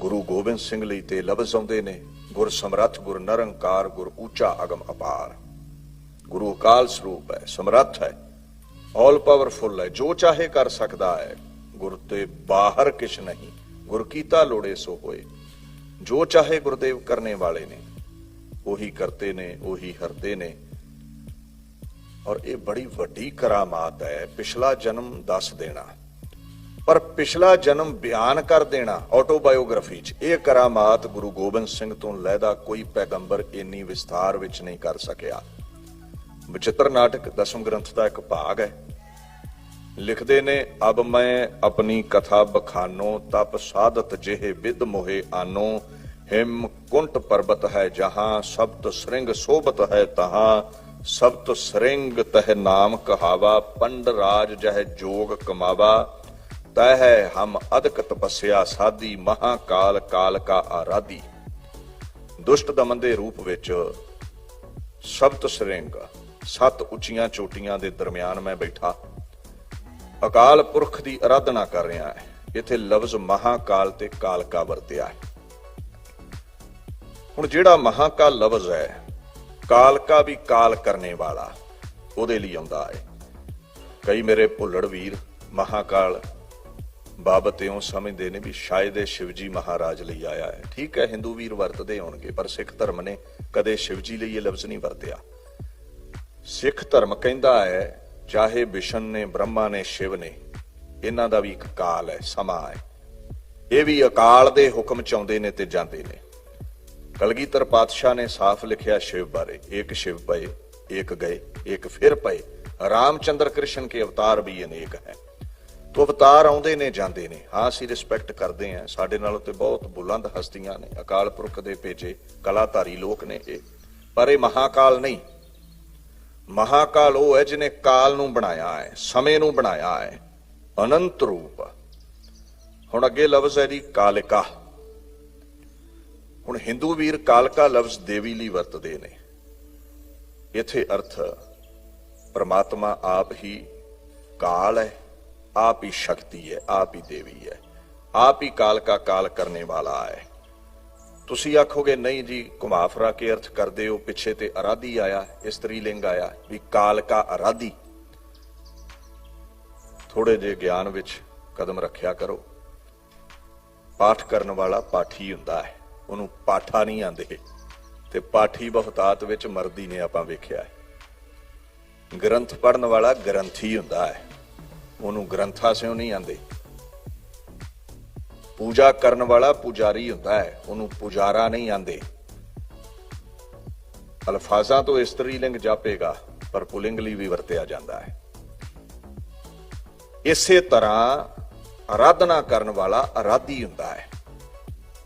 ਗੁਰੂ ਗੋਬਿੰਦ ਸਿੰਘ ਲਈ ਤੇ ਲਫ਼ਜ਼ ਆਉਂਦੇ ਨੇ, ਗੁਰ ਸਮਰੱਥ, ਗੁਰ ਨਰੰਕਾਰ, ਗੁਰ ਉੱਚਾ ਅਗਮ ਅਪਾਰ। ਗੁਰੂ ਅਕਾਲ ਸਰੂਪ ਹੈ, ਸਮਰੱਥ ਹੈ ਆਲ ਪਾਵਰਫੁਲ ਹੈ, ਜੋ ਚਾਹੇ ਕਰ ਸਕਦਾ ਹੈ, ਗੁਰ ਤੇ ਬਾਹਰ ਕਿਛ ਨਹੀਂ, ਗੁਰ ਕੀਤਾ ਲੋੜੇ ਸੋ ਹੋਏ। ਜੋ ਚਾਹੇ ਗੁਰਦੇਵ ਕਰਨੇ ਵਾਲੇ ਨੇ, ਉਹੀ ਕਰਤੇ ਨੇ, ਉਹੀ ਹਰਦੇ ਨੇ। ਔਰ ਇਹ ਬੜੀ ਵੱਡੀ ਕਰਾਮਾਤ ਹੈ, ਪਿਛਲਾ ਜਨਮ ਦੱਸ ਦੇਣਾ। ਪਰ ਪਿਛਲਾ ਜਨਮ ਬਿਆਨ ਕਰ ਦੇਣਾ ਆਟੋਬਾਇਓਗ੍ਰਾਫੀ 'ਚ। ਇਹ ਕਰਾਮਾਤ ਗੁਰੂ ਗੋਬਿੰਦ ਸਿੰਘ ਤੋਂ ਲੈਦਾ ਕੋਈ ਪੈਗੰਬਰ ਇੰਨੀ ਵਿਸਥਾਰ ਵਿੱਚ ਨਹੀਂ ਕਰ ਸਕਿਆ। ਵਿਚਿੱਤਰ ਨਾਟਕ ਦਸਮ ਗ੍ਰੰਥ ਦਾ ਇੱਕ ਭਾਗ ਹੈ। ਲਿਖਦੇ ਨੇ, ਅਬ ਮੈਂ ਆਪਣੀ ਕਥਾ ਬਖਾਨੋ, ਤਪ ਸਾਧਤ ਜਿਹੇ ਵਿਦ ਮੋਹੇ ਆਨੋ। ਹਿਮ ਕੁੰਟ ਪਰਬਤ ਹੈ ਜਹਾਂ, ਸਬਤ ਸ੍ਰਿੰਗ ਸੋਬਤ ਹੈ ਤਹਾਂ। ਸਬਤ ਸ੍ਰਿੰਗ ਤਹ ਨਾਮ ਕਹਾਵਾ, ਪੰਡ ਰਾਜ ਜਹ ਜੋਗ ਕਮਾਵਾ। ਹੈ, ਹਮ ਅਦਕ ਤਪੱਸਿਆ ਸਾਦੀ ਮਹਾਕਾਲ ਕਾਲ ਕਾ ਆਰਾਧੀ। ਦੁਸ਼ਟ ਦਮਨ ਦੇ ਰੂਪ ਵਿੱਚ ਸਬਤ ਸ੍ਰਿੰਗ, ਸੱਤ ਉੱਚੀਆਂ ਚੋਟੀਆਂ ਦੇ ਦਰਮਿਆਨ ਮੈਂ ਬੈਠਾ। ਅਕਾਲ ਪੁਰਖ ਦੀ ਆਰਾਧਨਾ ਕਰ ਰਿਹਾ ਹੈ, ਇੱਥੇ ਲਫ਼ਜ਼ ਮਹਾਕਾਲ ਤੇ ਕਾਲਕਾ ਵਰਤਿਆ ਹੈ। ਹੁਣ ਜਿਹੜਾ ਮਹਾਕਾਲ ਲਫ਼ਜ਼ ਹੈ ਕਾਲਕਾ ਵੀ ਕਾਲ ਕਰਨੇ ਵਾਲਾ, ਉਹਦੇ ਲਈ ਆਉਂਦਾ ਹੈ। ਕਈ ਮੇਰੇ ਭੁੱਲੜ ਵੀਰ ਮਹਾਕਾਲ ਬਾਬਤ ਇਉਂ ਸਮਝਦੇ ਨੇ ਵੀ ਸ਼ਾਇਦ ਇਹ ਸ਼ਿਵਜੀ ਮਹਾਰਾਜ ਲਈ ਆਇਆ ਹੈ। ਠੀਕ ਹੈ, ਹਿੰਦੂ ਵੀਰ ਵਰਤਦੇ ਹੋਣਗੇ, ਪਰ ਸਿੱਖ ਧਰਮ ਨੇ ਕਦੇ ਸ਼ਿਵਜੀ ਲਈ ਇਹ ਲਫ਼ਜ਼ ਨਹੀਂ ਵਰਤਿਆ। ਸਿੱਖ ਧਰਮ ਕਹਿੰਦਾ ਹੈ, ਚਾਹੇ ਵਿਸ਼ਨ ਨੇ, ਬ੍ਰਹਮਾ ਨੇ, ਸ਼ਿਵ ਨੇ, ਇਹਨਾਂ ਦਾ ਵੀ ਇੱਕ ਕਾਲ ਹੈ, ਸਮਾਂ ਹੈ। ਇਹ ਵੀ ਅਕਾਲ ਦੇ ਹੁਕਮ ਚ ਆਉਂਦੇ ਨੇ ਤੇ ਜਾਂਦੇ ਨੇ। ਕਲਗੀਧਰ ਪਾਤਸ਼ਾਹ ਨੇ ਸਾਫ਼ ਲਿਖਿਆ ਸ਼ਿਵ ਬਾਰੇ ਇੱਕ ਸ਼ਿਵ ਪਏ ਇੱਕ ਗਏ ਇੱਕ ਫਿਰ ਪਏ। ਰਾਮਚੰਦਰ ਕ੍ਰਿਸ਼ਨ ਕੇ ਅਵਤਾਰ ਵੀ ਅਨੇਕ ਹੈ। ਤੋ ਅਵਤਾਰ ਆਉਂਦੇ ਨੇ, ਜਾਂਦੇ ਨੇ। ਹਾਂ, ਅਸੀਂ ਰਿਸਪੈਕਟ ਕਰਦੇ ਹਾਂ। ਸਾਡੇ ਨਾਲੋਂ ਤੇ ਬਹੁਤ ਬੁਲੰਦ ਹਸਤੀਆਂ ਨੇ। ਅਕਾਲ ਪੁਰਖ ਦੇ ਭੇਜੇ ਕਲਾਧਾਰੀ ਲੋਕ ਨੇ ਇਹ। ਪਰ ਇਹ ਮਹਾਕਾਲ ਨਹੀਂ। ਮਹਾਕਾਲ ਉਹ ਹੈ ਜਿਹਨੇ ਕਾਲ ਨੂੰ ਬਣਾਇਆ ਹੈ, ਸਮੇਂ ਨੂੰ ਬਣਾਇਆ ਹੈ। ਅਨੰਤ ਰੂਪ। ਹੁਣ ਅੱਗੇ ਲਫ਼ਜ਼ ਹੈ ਜੀ ਕਾਲਿਕਾ। ਹੁਣ ਹਿੰਦੂ ਵੀਰ ਕਾਲਕਾ ਲਫ਼ਜ਼ ਦੇਵੀ ਲਈ ਵਰਤਦੇ ਨੇ। ਇੱਥੇ ਅਰਥ, ਪਰਮਾਤਮਾ ਆਪ ਹੀ ਕਾਲ ਹੈ। ਆਪ ਹੀ ਸ਼ਕਤੀ ਹੈ, ਆਪ ਹੀ ਦੇਵੀ ਹੈ। ਆਪ ਹੀ ਕਾਲ ਕਾ ਕਾਲ ਕਰਨੇ ਵਾਲਾ ਹੈ। ਤੁਸੀਂ ਆਖੋਗੇ, ਨਹੀਂ ਜੀ ਘੁਮਾ ਫਰਾ ਕੇ ਅਰਥ ਕਰਦੇ ਹੋ, ਪਿੱਛੇ ਤੇ ਅਰਾਧੀ ਆਇਆ, ਇਸਤਰੀ ਲਿੰਗ ਆਇਆ, ਵੀ ਕਾਲ ਕਾ ਅਰਾਧੀ। ਥੋੜੇ ਜੇ ਗਿਆਨ ਵਿੱਚ ਕਦਮ ਰੱਖਿਆ ਕਰੋ। ਪਾਠ ਕਰਨ ਵਾਲਾ ਪਾਠੀ ਹੁੰਦਾ ਹੈ। ਉਹਨੂੰ ਪਾਠਾ ਨਹੀਂ ਆਂਦੇ। ਤੇ ਪਾਠੀ ਬਹੁਤਾਤ ਵਿੱਚ ਮਰਦੀ ਨੇ ਆਪਾਂ ਵੇਖਿਆ ਹੈ। ਗ੍ਰੰਥ ਪੜਨ ਵਾਲਾ ਗ੍ਰੰਥੀ ਹੁੰਦਾ ਹੈ। ਉਹਨੂੰ ਗ੍ਰੰਥਾ ਸਿਓ ਨਹੀਂ ਆਂਦੇ ਪੂਜਾ ਕਰਨ ਵਾਲਾ ਪੁਜਾਰੀ ਹੁੰਦਾ ਹੈ, ਉਹਨੂੰ ਪੁਜਾਰਾ ਨਹੀਂ ਆਂਦੇ ਅਲਫਾਜ਼ਾਂ ਤੋਂ ਇਸਤਰੀ ਲਿੰਗ ਜਾਪੇਗਾ, ਪਰ ਪੁਲਿੰਗ ਲਈ ਵੀ ਵਰਤਿਆ ਜਾਂਦਾ ਹੈ। ਇਸੇ ਤਰ੍ਹਾਂ ਆਰਾਧਨਾ ਕਰਨ ਵਾਲਾ ਆਰਾਧੀ ਹੁੰਦਾ ਹੈ।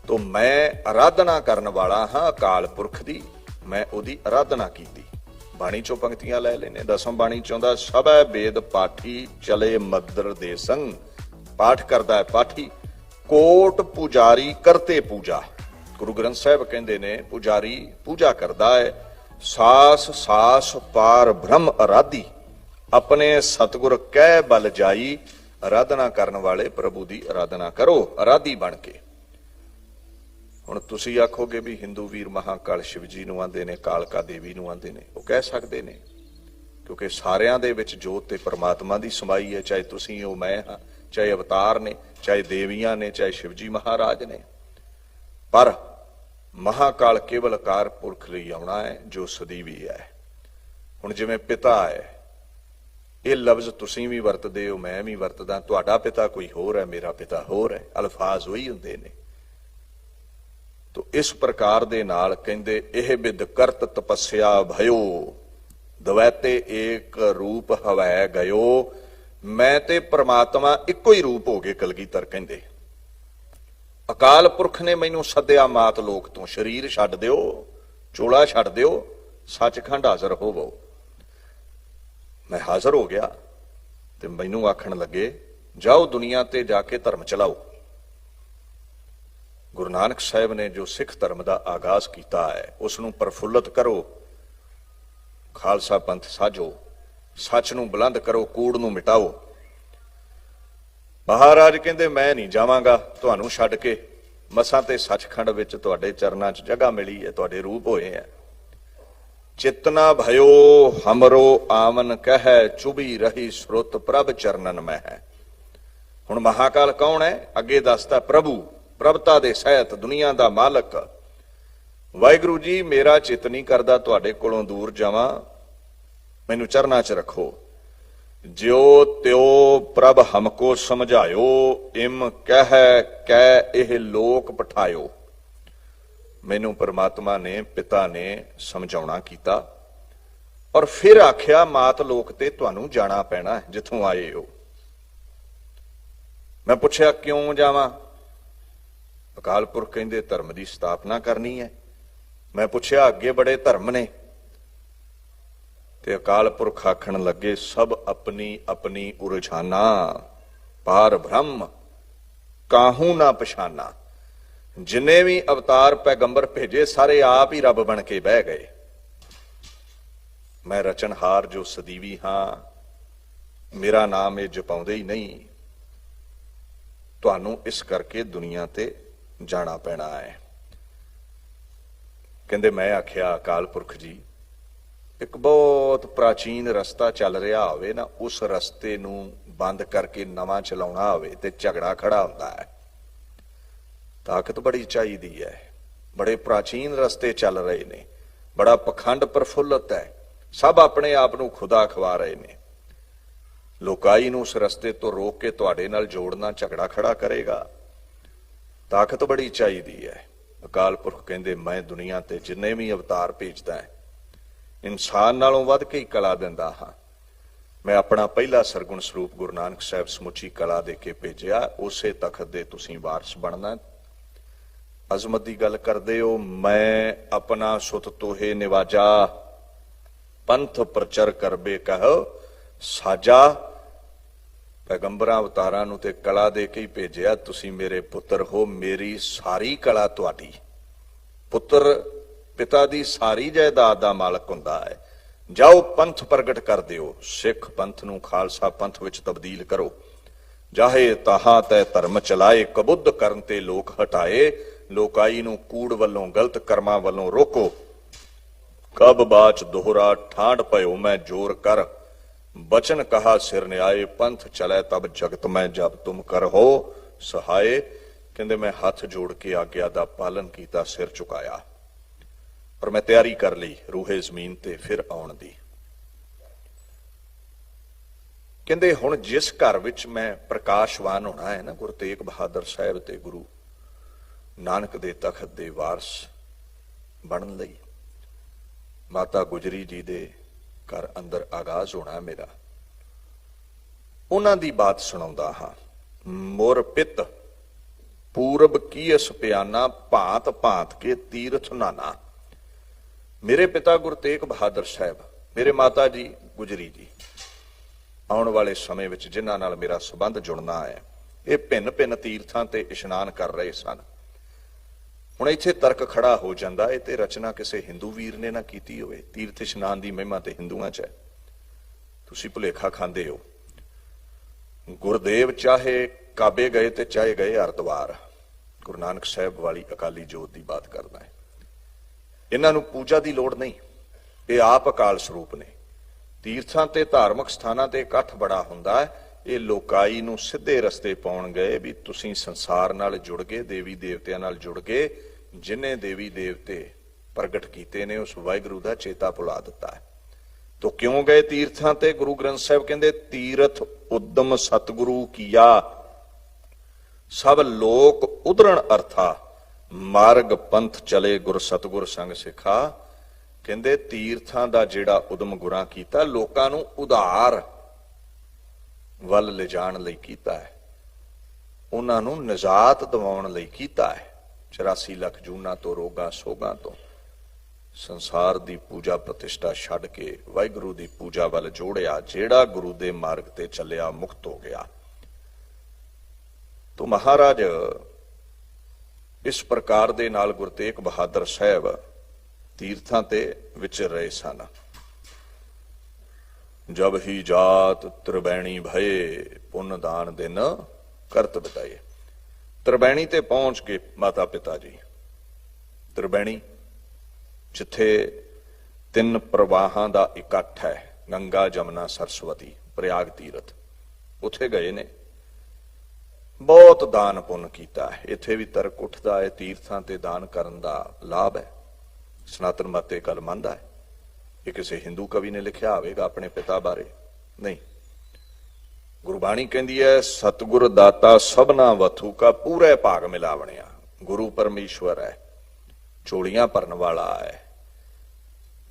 ਤੋ ਮੈਂ ਆਰਾਧਨਾ ਕਰਨ ਵਾਲਾ ਹਾਂ ਅਕਾਲ ਪੁਰਖ ਦੀ, ਮੈਂ ਉਹਦੀ ਆਰਾਧਨਾ ਕੀਤੀ। ਬਾਣੀ ਚੋਂ ਪੰਕਤੀਆਂ ਲੈ ਲੈਨੇ ਦਸਮ ਬਾਣੀ ਚੋਂ ਸਭੈ ਵੇਦ ਪਾਠੀ, ਚਲੇ ਮਦਰ ਦੇ ਸੰਗ। ਪਾਠ ਕਰਦਾ ਹੈ ਪਾਠੀ, ਕੋਟ ਪੁਜਾਰੀ ਕਰਤੇ ਪੂਜਾ। ਗੁਰੂ ਗ੍ਰੰਥ ਸਾਹਿਬ ਕਹਿੰਦੇ ਨੇ, ਪੁਜਾਰੀ ਪੂਜਾ ਕਰਦਾ ਹੈ, ਸਾਸ ਸਾਸ ਪਾਰ ਬ੍ਰਹਮ ਅਰਾਧੀ। ਆਪਣੇ ਸਤਿਗੁਰ ਕਹਿ ਬਲ ਜਾਈ ਆਰਾਧਨਾ ਕਰਨ ਵਾਲੇ ਪ੍ਰਭੂ ਦੀ ਆਰਾਧਨਾ ਕਰੋ ਆਰਾਧੀ ਬਣ ਕੇ। ਹੁਣ ਤੁਸੀਂ ਆਖੋਗੇ ਵੀ ਹਿੰਦੂ ਵੀਰ ਮਹਾਕਾਲ ਸ਼ਿਵਜੀ ਨੂੰ ਆਂਦੇ ਨੇ, ਕਾਲਕਾ ਦੇਵੀ ਨੂੰ ਆਂਦੇ ਨੇ, ਉਹ ਕਹਿ ਸਕਦੇ ਨੇ, ਕਿਉਂਕਿ ਸਾਰਿਆਂ ਦੇ ਵਿੱਚ ਜੋਤ ਤੇ ਪਰਮਾਤਮਾ ਦੀ ਸਮਾਈ ਹੈ, ਚਾਹੇ ਤੁਸੀਂ ਹੋ, ਮੈਂ ਹਾਂ, ਚਾਹੇ ਅਵਤਾਰ ਨੇ, ਚਾਹੇ ਦੇਵੀਆਂ ਨੇ, ਚਾਹੇ ਸ਼ਿਵਜੀ ਮਹਾਰਾਜ ਨੇ। ਪਰ ਮਹਾਕਾਲ ਕੇਵਲ ਕਾਰ ਪੁਰਖ ਲਈ ਆਉਣਾ ਹੈ, ਜੋ ਸਦੀਵੀ ਹੈ। ਹੁਣ ਜਿਵੇਂ ਪਿਤਾ ਹੈ, ਇਹ ਲਫ਼ਜ਼ ਤੁਸੀਂ ਵੀ ਵਰਤਦੇ ਹੋ, ਮੈਂ ਵੀ ਵਰਤਦਾ, ਤੁਹਾਡਾ ਪਿਤਾ ਕੋਈ ਹੋਰ ਹੈ, ਮੇਰਾ ਪਿਤਾ ਹੋਰ ਹੈ, ਅਲਫਾਜ਼ ਉਹੀ ਹੁੰਦੇ ਨੇ। ਤੋ ਇਸ ਪ੍ਰਕਾਰ ਦੇ ਨਾਲ ਕਹਿੰਦੇ, ਇਹ ਬਿਦ ਕਰਤ ਤਪੱਸਿਆ ਭਇਓ, ਦਵੈਤੇ ਏਕ ਰੂਪ ਹਵੈ ਗਇਓ। ਮੈਂ ਤੇ ਪ੍ਰਮਾਤਮਾ ਇੱਕੋ ਹੀ ਰੂਪ ਹੋ ਗਏ ਕਲਗੀਧਰ ਕਹਿੰਦੇ। ਅਕਾਲ ਪੁਰਖ ਨੇ ਮੈਨੂੰ ਸੱਦਿਆ ਮਾਤ ਲੋਕ ਤੋਂ, ਸਰੀਰ ਛੱਡ ਦਿਓ, ਚੋਲਾ ਛੱਡ ਦਿਓ, ਸੱਚਖੰਡ ਹਾਜ਼ਰ ਹੋਵੋ। ਮੈਂ ਹਾਜ਼ਰ ਹੋ ਗਿਆ ਤੇ ਮੈਨੂੰ ਆਖਣ ਲੱਗੇ, ਜਾਓ ਦੁਨੀਆ ਤੇ ਜਾ ਕੇ ਧਰਮ ਚਲਾਓ। ਗੁਰੂ ਨਾਨਕ ਸਾਹਿਬ ਨੇ ਜੋ ਸਿੱਖ ਧਰਮ ਦਾ ਆਗਾਜ਼ ਕੀਤਾ ਹੈ, ਉਸ ਨੂੰ ਪ੍ਰਫੁੱਲਤ ਕਰੋ। ਖਾਲਸਾ ਪੰਥ ਸਾਜੋ, ਸੱਚ ਨੂੰ ਬੁਲੰਦ ਕਰੋ, ਕੂੜ ਨੂੰ ਮਿਟਾਓ। ਮਹਾਰਾਜ ਕਹਿੰਦੇ, ਮੈਂ ਨਹੀਂ ਜਾਵਾਂਗਾ, ਤੁਹਾਨੂੰ ਛੱਡ ਕੇ। ਮਸਾਂ ਤੇ ਸੱਚਖੰਡ ਵਿੱਚ ਤੁਹਾਡੇ ਚਰਨਾਂ 'ਚ ਜਗ੍ਹਾ ਮਿਲੀ ਹੈ, ਤੁਹਾਡੇ ਰੂਪ ਹੋਏ ਹੈ। ਚਿਤਨਾ ਭਇਓ, ਹਮਰੋ ਆਮਨ ਕਹਿ ਚੁਬੀ ਰਹੀ ਸਰੁੱਤ ਪ੍ਰਭ ਚਰਨਨ ਮੈਂ ਹੈ। ਹੁਣ ਮਹਾਕਾਲ ਕੌਣ ਹੈ? ਅੱਗੇ ਦੱਸਦਾ ਪ੍ਰਭੂ। ਪ੍ਰਭਤਾ ਦੇ ਸਹਿਤ ਦੁਨੀਆ ਦਾ ਮਾਲਕ। ਵਾਹਿਗੁਰੂ ਜੀ, ਮੇਰਾ ਚਿਤ ਨਹੀਂ ਕਰਦਾ ਤੁਹਾਡੇ ਕੋਲੋਂ ਦੂਰ ਜਾਵਾਂ। ਮੈਨੂੰ ਚਰਨਾਂ 'ਚ ਰੱਖੋ। ਜਿਉ ਤਿਉ ਪ੍ਰਭ ਹਮਕੋ ਸਮਝਾਇਓ, ਇਮ ਕਹਿ ਕਹਿ ਇਹ ਲੋਕ ਪਠਾਇਓ। ਮੈਨੂੰ ਪਰਮਾਤਮਾ ਨੇ, ਪਿਤਾ ਨੇ ਸਮਝਾਉਣਾ ਕੀਤਾ ਔਰ ਫਿਰ ਆਖਿਆ, ਮਾਤ ਲੋਕ ਤੇ ਤੁਹਾਨੂੰ ਜਾਣਾ ਪੈਣਾ ਜਿੱਥੋਂ ਆਏ ਹੋ। ਮੈਂ ਪੁੱਛਿਆ, ਕਿਉਂ ਜਾਵਾਂ? ਅਕਾਲ ਪੁਰਖ ਕਹਿੰਦੇ, ਧਰਮ ਦੀ ਸਥਾਪਨਾ ਕਰਨੀ ਹੈ। ਮੈਂ ਪੁੱਛਿਆ, ਅੱਗੇ ਬੜੇ ਧਰਮ ਨੇ। ਤੇ ਅਕਾਲ ਪੁਰਖ ਆਖਣ ਲੱਗੇ, ਸਭ ਆਪਣੀ ਆਪਣੀ ਉਰਝਾਨਾ ਪਾਰ ਬ੍ਰਹਮ, ਕਾਹੂ ਨਾ ਪਛਾਨਾ। ਜਿਨੇ ਵੀ ਅਵਤਾਰ ਪੈਗੰਬਰ ਭੇਜੇ, ਸਾਰੇ ਆਪ ਹੀ ਰੱਬ ਬਣ ਕੇ ਬਹਿ ਗਏ। ਮੈਂ ਰਚਨਹਾਰ ਜੋ ਸਦੀਵੀ ਹਾਂ, ਮੇਰਾ ਨਾਮ ਇਹ ਜਪਾਉਂਦੇ ਹੀ ਨਹੀਂ। ਤੁਹਾਨੂੰ ਇਸ ਕਰਕੇ ਦੁਨੀਆ ਤੇ ਜਾਣਾ ਪੈਣਾ ਹੈ। ਕਹਿੰਦੇ ਮੈਂ ਆਖਿਆ, ਅਕਾਲ ਪੁਰਖ ਜੀ, ਇੱਕ ਬਹੁਤ ਪ੍ਰਾਚੀਨ ਰਸਤਾ ਚੱਲ ਰਿਹਾ ਹੋਵੇ ਨਾ, ਉਸ ਰਸਤੇ ਨੂੰ ਬੰਦ ਕਰਕੇ ਨਵਾਂ ਚਲਾਉਣਾ ਹੋਵੇ ਤੇ ਝਗੜਾ ਖੜਾ ਹੁੰਦਾ ਹੈ। ਤਾਕਤ ਬੜੀ ਚਾਹੀਦੀ ਹੈ। ਬੜੇ ਪ੍ਰਾਚੀਨ ਰਸਤੇ ਚੱਲ ਰਹੇ ਨੇ। ਬੜਾ ਪਖੰਡ ਪ੍ਰਫੁੱਲਤ ਹੈ। ਸਭ ਆਪਣੇ ਆਪ ਨੂੰ ਖੁਦਾ ਖਵਾ ਰਹੇ ਨੇ। ਲੋਕਾਈ ਨੂੰ ਉਸ ਰਸਤੇ ਤੋਂ ਰੋਕ ਕੇ ਤੁਹਾਡੇ ਨਾਲ ਜੋੜਨਾ, ਝਗੜਾ ਖੜਾ ਕਰੇਗਾ। ਤਾਕਤ ਬੜੀ ਚਾਹੀਦੀ ਹੈ। ਅਕਾਲ ਪੁਰਖ ਕਹਿੰਦੇ, ਮੈਂ ਦੁਨੀਆ ਤੇ ਜਿੰਨੇ ਵੀ ਅਵਤਾਰ ਭੇਜਦਾ ਹੈ, ਇਨਸਾਨ ਨਾਲੋਂ ਵੱਧ ਕੇ ਹੀ ਕਲਾ ਦਿੰਦਾ ਹਾਂ। ਮੈਂ ਆਪਣਾ ਪਹਿਲਾ ਸਰਗੁਣ ਸਰੂਪ ਗੁਰੂ ਨਾਨਕ ਸਾਹਿਬ ਸਮੁੱਚੀ ਕਲਾ ਦੇ ਕੇ ਭੇਜਿਆ। ਉਸੇ ਤਖਤ ਦੇ ਤੁਸੀਂ ਵਾਰਸ ਬਣਨਾ ਅਜ਼ਮਤ ਦੀ ਗੱਲ ਕਰਦੇ ਹੋ, ਮੈਂ ਆਪਣਾ ਸੁਤ ਤੋਹੇ ਨਿਵਾਜਾ, ਪੰਥ ਪ੍ਰਚਰ ਕਰਬੇ ਕਹੋ, ਸਾਜਾ ਪੈਗੰਬਰਾਂ ਅਵਤਾਰਾਂ ਨੂੰ ਤੇ ਕਲਾ ਦੇ ਕੇ ਹੀ ਭੇਜਿਆ, ਤੁਸੀਂ ਮੇਰੇ ਪੁੱਤਰ ਹੋ, ਮੇਰੀ ਸਾਰੀ ਕਲਾ ਤੁਹਾਡੀ। ਪੁੱਤਰ ਪਿਤਾ ਦੀ ਸਾਰੀ ਜਾਇਦਾਦ ਦਾ ਮਾਲਕ ਹੁੰਦਾ ਹੈ। ਜਾਓ, ਪੰਥ ਪ੍ਰਗਟ ਕਰ ਦਿਓ। ਸਿੱਖ ਪੰਥ ਨੂੰ ਖਾਲਸਾ ਪੰਥ ਵਿੱਚ ਤਬਦੀਲ ਕਰੋ। ਜਾਹੇ ਤਾਹਾ ਤੈ ਧਰਮ ਚਲਾਏ, ਕਬੁੱਧ ਕਰਨ ਤੇ ਲੋਕ ਹਟਾਏ, ਲੋਕਾਈ ਨੂੰ ਕੂੜ ਵੱਲੋਂ ਗਲਤ ਕਰਮਾਂ ਵੱਲੋਂ ਰੋਕੋ। ਕਬ ਬਾਚ ਦੋਹਰਾ ਠਾਂਡ ਪਇਓ ਮੈਂ ਜੋਰ ਕਰ ਬਚਨ ਕਹਾ ਸਿਰ ਨਿਆਏ, ਪੰਥ ਚਲੇ ਤਬ ਜਗਤ ਮੈਂ ਜਬ ਤੁਮ ਕਰਹੋ ਸਹਾਏ, ਕਹਿੰਦੇ ਮੈਂ ਹੱਥ ਜੋੜ ਕੇ ਆਗਿਆ ਦਾ ਪਾਲਨ ਕੀਤਾ, ਸਿਰ ਝੁਕਾਇਆ। ਪਰ ਮੈਂ ਤਿਆਰੀ ਕਰ ਲਈ ਰੂਹੇ ਜ਼ਮੀਨ ਤੇ ਫਿਰ ਆਉਣ ਦੀ। ਕਹਿੰਦੇ ਹੁਣ ਜਿਸ ਘਰ ਵਿੱਚ ਮੈਂ ਪ੍ਰਕਾਸ਼ਵਾਨ ਹੋਣਾ ਹੈ ਨਾ, ਗੁਰੂ ਤੇਗ ਬਹਾਦਰ ਸਾਹਿਬ ਤੇ ਗੁਰੂ ਨਾਨਕ ਦੇ ਤਖਤ ਦੇ ਵਾਰਸ ਬਣਨ ਲਈ, ਮਾਤਾ ਗੁਜਰੀ ਜੀ ਦੇ ਘਰ ਅੰਦਰ ਆਗਾਜ਼ ਹੋਣਾ ਮੇਰਾ। ਉਹਨਾਂ ਦੀ ਬਾਤ ਸੁਣਾਉਂਦਾ ਹਾਂ। ਮੁਰ ਪਿਤ, ਪੂਰਬ ਕੀ ਅਸਪਿਆਨਾ ਭਾਂਤ ਭਾਂਤ ਕੇ ਤੀਰਥ ਨਾਨਾ। ਮੇਰੇ ਪਿਤਾ ਗੁਰੂ ਤੇਗ ਬਹਾਦਰ ਸਾਹਿਬ, ਮੇਰੇ ਮਾਤਾ ਜੀ, ਗੁਜਰੀ ਜੀ, ਆਉਣ ਵਾਲੇ ਸਮੇਂ ਵਿੱਚ ਜਿਨ੍ਹਾਂ ਨਾਲ ਮੇਰਾ ਸੰਬੰਧ ਜੁੜਨਾ ਹੈ, ਇਹ ਭਿੰਨ ਭਿੰਨ ਤੀਰਥਾਂ ਤੇ ਇਸ਼ਨਾਨ ਕਰ ਰਹੇ ਸਨ। ਹੁਣ ਇੱਥੇ ਤਰਕ ਖੜਾ ਹੋ ਜਾਂਦਾ ਹੈ ਤੇ ਰਚਨਾ ਕਿਸੇ ਹਿੰਦੂ ਵੀਰ ਨੇ ਨਾ ਕੀਤੀ ਹੋਵੇ। ਤੀਰਥ ਇਸ਼ਨਾਨ ਦੀ ਮਹਿਮਾ ਤੇ ਹਿੰਦੂਆਂ 'ਚ ਹੈ। ਤੁਸੀਂ ਭੁਲੇਖਾ ਖਾਂਦੇ ਹੋ। ਗੁਰਦੇਵ ਚਾਹੇ ਕਾਬੇ ਗਏ ਤੇ ਚਾਹੇ ਗਏ ਹਰਦੁਆਰ, ਗੁਰੂ ਨਾਨਕ ਸਾਹਿਬ ਵਾਲੀ ਅਕਾਲੀ ਜੋਤ ਦੀ ਬਾਤ ਕਰਦਾ ਹੈ। ਇਹਨਾਂ ਨੂੰ ਪੂਜਾ ਦੀ ਲੋੜ ਨਹੀਂ। ਇਹ ਆਪ ਅਕਾਲ ਸਰੂਪ ਨੇ। ਤੀਰਥਾਂ ਤੇ ਧਾਰਮਿਕ ਸਥਾਨਾਂ ਤੇ ਇਕੱਠ ਬੜਾ ਹੁੰਦਾ ਹੈ। ਇਹ ਲੋਕਾਈ ਨੂੰ ਸਿੱਧੇ ਰਸਤੇ ਪਾਉਣ ਗਏ ਵੀ ਤੁਸੀਂ ਸੰਸਾਰ ਨਾਲ ਜੁੜ ਗਏ, ਦੇਵੀ ਦੇਵਤਿਆਂ ਨਾਲ ਜੁੜ ਗਏ, ਜਿਨੇ ਦੇਵੀ ਦੇਵਤੇ ਪ੍ਰਗਟ ਕੀਤੇ ਨੇ, ਉਸ ਵਾਹਿਗੁਰੂ ਦਾ ਚੇਤਾ ਭੁਲਾ ਦਿੱਤਾ ਹੈ। ਤੋ ਕਿਉਂ ਗਏ ਤੀਰਥਾਂ ਤੇ? ਗੁਰੂ ਗ੍ਰੰਥ ਸਾਹਿਬ ਕਹਿੰਦੇ, ਤੀਰਥ ਉਦਮ ਸਤਿਗੁਰੂ ਕੀਆ। ਸਭ ਲੋਕ ਉਦਰਣ ਅਰਥਾ, ਮਾਰਗ ਪੰਥ ਚਲੇ ਗੁਰ ਸਤਿਗੁਰ ਸੰਗ ਸਿਖਾ। ਕਹਿੰਦੇ, ਤੀਰਥਾਂ ਦਾ ਜਿਹੜਾ ਉਦਮ ਗੁਰਾਂ ਕੀਤਾ, ਲੋਕਾਂ ਨੂੰ ਉਧਾਰ ਵੱਲ ਲਿਜਾਣ ਲਈ ਕੀਤਾ ਹੈ। ਉਹਨਾਂ ਨੂੰ ਨਜਾਤ ਦਿਵਾਉਣ ਲਈ ਕੀਤਾ ਹੈ। 84 ਲੱਖ ਜੂਨਾ ਤੋਂ, ਰੋਗਾਂ ਸੋਗਾਂ ਤੋਂ ਸੰਸਾਰ ਦੀ ਪੂਜਾ ਪ੍ਰਤਿਸ਼ਠਾ ਛੱਡ ਕੇ ਵਾਹਿਗੁਰੂ ਦੀ ਪੂਜਾ ਵੱਲ ਜੋੜਿਆ, ਜਿਹੜਾ ਗੁਰੂ ਦੇ ਮਾਰਗ ਤੇ ਚੱਲਿਆ, ਮੁਕਤ ਹੋ ਗਿਆ। ਤੋ ਮਹਾਰਾਜ, ਇਸ ਪ੍ਰਕਾਰ ਦੇ ਨਾਲ ਗੁਰੂ ਤੇਗ ਬਹਾਦਰ ਸਾਹਿਬ ਤੀਰਥਾਂ ਤੇ ਵਿਚਰ ਰਹੇ ਸਨ। ਜਬ ਹੀ ਜਾਤ ਤ੍ਰਿਬੈਣੀ ਭਏ, ਪੁੰਨ ਦਾਨ ਦਿਨ ਕਰਤ ਬਤਾਏ। ਤਰਬੈਣੀ ਤੇ ਪਹੁੰਚ ਕੇ ਮਾਤਾ ਪਿਤਾ ਜੀ। ਤਰਬੈਣੀ ਜਿੱਥੇ ਤਿੰਨ ਪ੍ਰਵਾਹਾਂ ਦਾ ਇਕੱਠ ਹੈ, ਗੰਗਾ, ਜਮਨਾ, ਸਰਸਵਤੀ, ਪ੍ਰਯਾਗ ਤੀਰਥ। ਉੱਥੇ ਗਏ ਨੇ। ਬਹੁਤ ਦਾਨ ਪੁੰਨ ਕੀਤਾ ਹੈ। ਇੱਥੇ ਵੀ ਤਰਕ ਉੱਠਦਾ ਹੈ, ਤੀਰਥਾਂ ਤੇ ਦਾਨ ਕਰਨ ਦਾ ਲਾਭ ਹੈ। ਸਨਾਤਨ ਮਤ ਇਹ ਮੰਨਦਾ ਹੈ। ਇਹ ਕਿਸੇ ਹਿੰਦੂ ਕਵੀ ਨੇ ਲਿਖਿਆ ਹੋਵੇਗਾ ਆਪਣੇ ਪਿਤਾ ਬਾਰੇ? ਨਹੀਂ। ਗੁਰਬਾਣੀ ਕਹਿੰਦੀ ਹੈ, ਸਤਿਗੁਰ ਦਾਤਾ ਸਭਨਾ ਵਥੂ ਕਾ ਪੂਰੇ ਭਾਗ ਮਿਲਾਵਣਿਆ। ਗੁਰੂ ਪਰਮੇਸ਼ਵਰ ਹੈ, ਚੋਲੀਆਂ ਭਰਨ ਵਾਲਾ ਹੈ।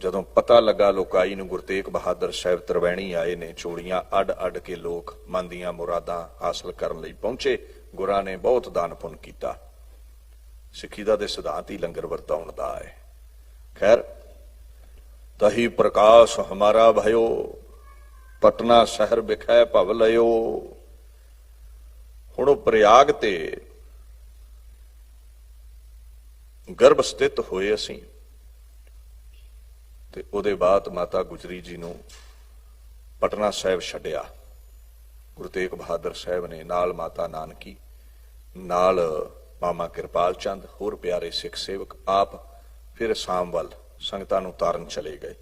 ਜਦੋਂ ਪਤਾ ਲੱਗਾ ਲੋਕਾਈ ਨੂੰ ਗੁਰਤੇਗ ਬਹਾਦਰ ਸਾਹਿਬ ਤਰਵੈਣੀ ਆਏ ਨੇ, ਚੋਲੀਆਂ ਅੱਡ ਅੱਡ ਕੇ ਲੋਕ ਮਨ ਦੀਆਂ ਮੁਰਾਦਾਂ ਹਾਸਲ ਕਰਨ ਲਈ ਪਹੁੰਚੇ, ਗੁਰਾਂ ਨੇ ਬਹੁਤ ਦਾਨ ਪੁੰਨ ਕੀਤਾ। ਸਿੱਖੀ ਦਾ ਦੇ ਸਿਧਾਂਤ ਹੀ ਲੰਗਰ ਵਰਤਾਉਣ ਦਾ ਹੈ। ਖੈਰ ਤਹੀ ਪ੍ਰਕਾਸ਼ ਹਮਾਰਾ ਭਇਓ, ਪਟਨਾ ਸ਼ਹਿਰ ਵਿਖੇ ਭਵ ਲਿਓ ਹੁਣ ਉਹ ਪ੍ਰਯਾਗ ਤੇ ਗਰਭ ਸਥਿਤ ਹੋਏ ਅਸੀਂ। ਤੇ ਉਹਦੇ ਬਾਅਦ ਮਾਤਾ ਗੁਜਰੀ ਜੀ ਨੂੰ ਪਟਨਾ ਸਾਹਿਬ ਛੱਡਿਆ। ਗੁਰੂ ਤੇਗ ਬਹਾਦਰ ਸਾਹਿਬ ਨੇ ਨਾਲ ਮਾਤਾ ਨਾਨਕੀ, ਨਾਲ ਮਾਮਾ ਕਿਰਪਾਲ ਚੰਦ, ਹੋਰ ਪਿਆਰੇ ਸਿੱਖ ਸੇਵਕ ਆਪ, ਫਿਰ ਸ਼ਾਮ ਵੱਲ ਸੰਗਤਾਂ ਨੂੰ ਤਾਰਨ ਚਲੇ ਗਏ।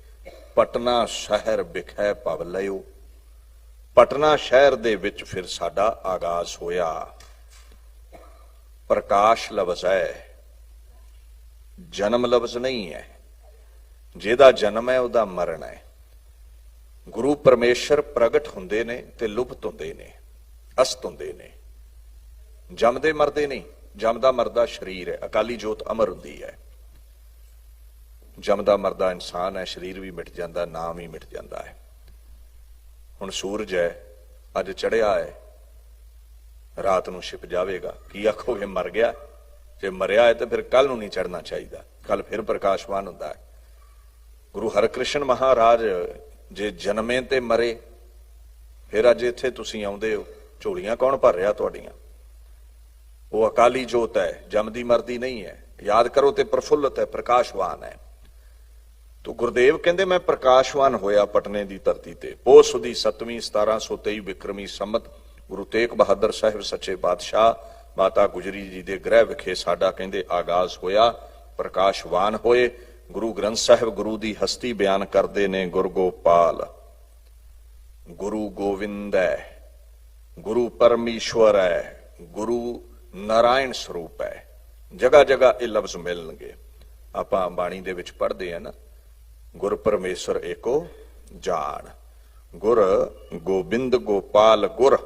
ਪਟਨਾ ਸ਼ਹਿਰ ਵਿਖੇ ਭਵ ਲਿਓ ਪਟਨਾ ਸ਼ਹਿਰ ਦੇ ਵਿੱਚ ਫਿਰ ਸਾਡਾ ਆਗਾਜ਼ ਹੋਇਆ। ਪ੍ਰਕਾਸ਼ ਲਫ਼ਜ਼ ਹੈ। ਜਨਮ ਲਫ਼ਜ਼ ਨਹੀਂ ਹੈ। ਜਿਹਦਾ ਜਨਮ ਹੈ, ਉਹਦਾ ਮਰਨ ਹੈ। ਗੁਰੂ ਪਰਮੇਸ਼ਰ ਪ੍ਰਗਟ ਹੁੰਦੇ ਨੇ ਤੇ ਲੁਪਤ ਹੁੰਦੇ ਨੇ, ਅਸਤ ਹੁੰਦੇ ਨੇ। ਜੰਮਦੇ ਮਰਦੇ ਨਹੀਂ, ਜੰਮਦਾ ਮਰਦਾ ਸਰੀਰ ਹੈ। ਅਕਾਲੀ ਜੋਤ ਅਮਰ ਹੁੰਦੀ ਹੈ। ਜੰਮਦਾ ਮਰਦਾ ਇਨਸਾਨ ਹੈ, ਸਰੀਰ ਵੀ ਮਿਟ ਜਾਂਦਾ, ਨਾਮ ਹੀ ਮਿਟ ਜਾਂਦਾ ਹੈ। ਹੁਣ ਸੂਰਜ ਹੈ, ਅੱਜ ਚੜਿਆ ਹੈ, ਰਾਤ ਨੂੰ ਛਿਪ ਜਾਵੇਗਾ। ਕੀ ਆਖੋਗੇ, ਮਰ ਗਿਆ? ਜੇ ਮਰਿਆ ਹੈ ਤਾਂ ਫਿਰ ਕੱਲ ਨੂੰ ਨਹੀਂ ਚੜਨਾ ਚਾਹੀਦਾ। ਕੱਲ ਫਿਰ ਪ੍ਰਕਾਸ਼ਵਾਨ ਹੁੰਦਾ ਹੈ। ਗੁਰੂ ਹਰਕ੍ਰਿਸ਼ਨ ਮਹਾਰਾਜ ਜੇ ਜਨਮੇ ਤੇ ਮਰੇ, ਫਿਰ ਅੱਜ ਇੱਥੇ ਤੁਸੀਂ ਆਉਂਦੇ ਹੋ। ਝੋਲੀਆਂ ਕੌਣ ਭਰ ਰਿਹਾ ਤੁਹਾਡੀਆਂ? ਉਹ ਅਕਾਲੀ ਜੋਤ ਹੈ, ਜਮਦੀ ਮਰਦੀ ਨਹੀਂ ਹੈ। ਯਾਦ ਕਰੋ ਤੇ ਪ੍ਰਫੁੱਲਤ ਹੈ, ਪ੍ਰਕਾਸ਼ਵਾਨ ਹੈ। ਤੋ ਗੁਰਦੇਵ ਕਹਿੰਦੇ, ਮੈਂ ਪ੍ਰਕਾਸ਼ਵਾਨ ਹੋਇਆ ਪਟਨੇ ਦੀ ਧਰਤੀ ਤੇ। ਪੋਸ ਦੀ 7ਵੀਂ 1723 ਵਿਕਰਮੀ ਸੰਮਤ ਗੁਰੂ ਤੇਗ ਬਹਾਦਰ ਸਾਹਿਬ ਸੱਚੇ ਪਾਤਸ਼ਾਹ ਮਾਤਾ ਗੁਜਰੀ ਜੀ ਦੇ ਗ੍ਰਹਿ ਵਿਖੇ ਸਾਡਾ ਕਹਿੰਦੇ ਆਗਾਜ਼ ਹੋਇਆ, ਪ੍ਰਕਾਸ਼ਵਾਨ ਹੋਏ। ਗੁਰੂ ਗ੍ਰੰਥ ਸਾਹਿਬ ਗੁਰੂ ਦੀ ਹਸਤੀ ਬਿਆਨ ਕਰਦੇ ਨੇ ਗੁਰਗੋਪਾਲ ਗੁਰੂ ਗੋਵਿੰਦ ਹੈ ਗੁਰੂ ਪਰਮੇਸ਼ਵਰ ਹੈ ਗੁਰੂ ਨਾਰਾਇਣ ਸਰੂਪ ਹੈ ਜਗਾ ਜਗਾ ਇਹ ਲਫ਼ਜ਼ ਮਿਲਣਗੇ। ਆਪਾਂ ਬਾਣੀ ਦੇ ਵਿੱਚ ਪੜ੍ਹਦੇ ਆ ਨਾ ਗੁਰ ਪਰਮੇਸ਼ਰ ਏਕੋ ਜਾਣ। ਗੁਰ ਗੋਬਿੰਦ ਗੋਪਾਲ ਗੁਰ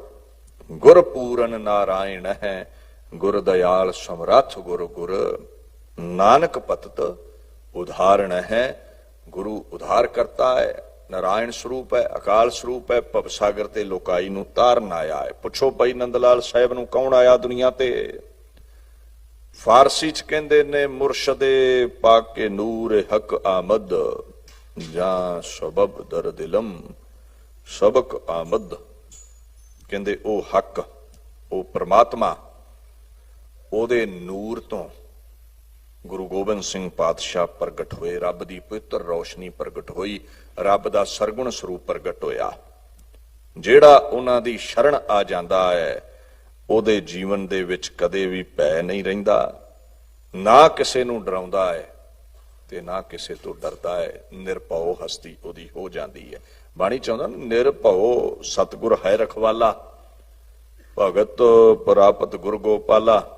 ਗੁਰ ਪੂਰਨ ਨਾਰਾਇਣ ਹੈ। ਗੁਰ ਦਇਆਲ ਸਮਰੱਥ ਗੁਰ ਗੁਰ, ਨਾਨਕ ਪਤਤ ਉਦਾਹਰਣ ਹੈ। ਗੁਰੂ ਉਧਾਰ ਕਰਤਾ ਹੈ, ਨਾਰਾਇਣ ਸਰੂਪ ਹੈ, ਅਕਾਲ ਸਰੂਪ ਹੈ, ਭਵ ਸਾਗਰ ਤੇ ਲੋਕਾਈ ਨੂੰ ਤਾਰਨ ਆਇਆ ਹੈ। ਪੁੱਛੋ ਭਾਈ ਨੰਦ ਲਾਲ ਸਾਹਿਬ ਨੂੰ ਕੌਣ ਆਇਆ ਦੁਨੀਆ ਤੇ? ਫਾਰਸੀ ਚ ਕਹਿੰਦੇ ਨੇ, ਮੁਰਸ਼ਦੇ ਪਾਕੇ ਨੂਰ ਹਕ ਆਮਦ। ਜਾਂ ਸਬਬ ਦਰ ਦਿਲਮ ਸਬਕ ਆਮਦ। ਕਹਿੰਦੇ, ਉਹ ਹੱਕ, ਉਹ ਪ੍ਰਮਾਤਮਾ, ਉਹਦੇ ਨੂਰ ਤੋਂ ਗੁਰੂ ਗੋਬਿੰਦ ਸਿੰਘ ਪਾਤਸ਼ਾਹ ਪ੍ਰਗਟ ਹੋਏ, ਰੱਬ ਦੀ ਪਵਿੱਤਰ ਰੋਸ਼ਨੀ ਪ੍ਰਗਟ ਹੋਈ, ਰੱਬ ਦਾ ਸਰਗੁਣ ਸਰੂਪ ਪ੍ਰਗਟ ਹੋਇਆ। ਜਿਹੜਾ ਉਹਨਾਂ ਦੀ ਸ਼ਰਣ ਆ ਜਾਂਦਾ ਹੈ, ਉਹਦੇ ਜੀਵਨ ਦੇ ਵਿੱਚ ਕਦੇ ਵੀ ਭੈ ਨਹੀਂ ਰਹਿੰਦਾ, ਨਾ ਕਿਸੇ ਨੂੰ ਡਰਾਉਂਦਾ ਹੈ। ਤੇ ਨਾ ਕਿਸੇ ਤੋਂ ਡਰਦਾ ਹੈ। ਨਿਰਭਉ ਹਸਤੀ ਉਹਦੀ ਹੋ ਜਾਂਦੀ ਹੈ। ਬਾਣੀ ਚਾਹੁੰਦਾ ਨਾ, ਨਿਰਭਉ ਸਤਗੁਰ ਹੈ ਰਖਵਾਲਾ ਭਗਤ ਪ੍ਰਾਪਤ ਗੁਰ ਗੋਪਾਲਾ।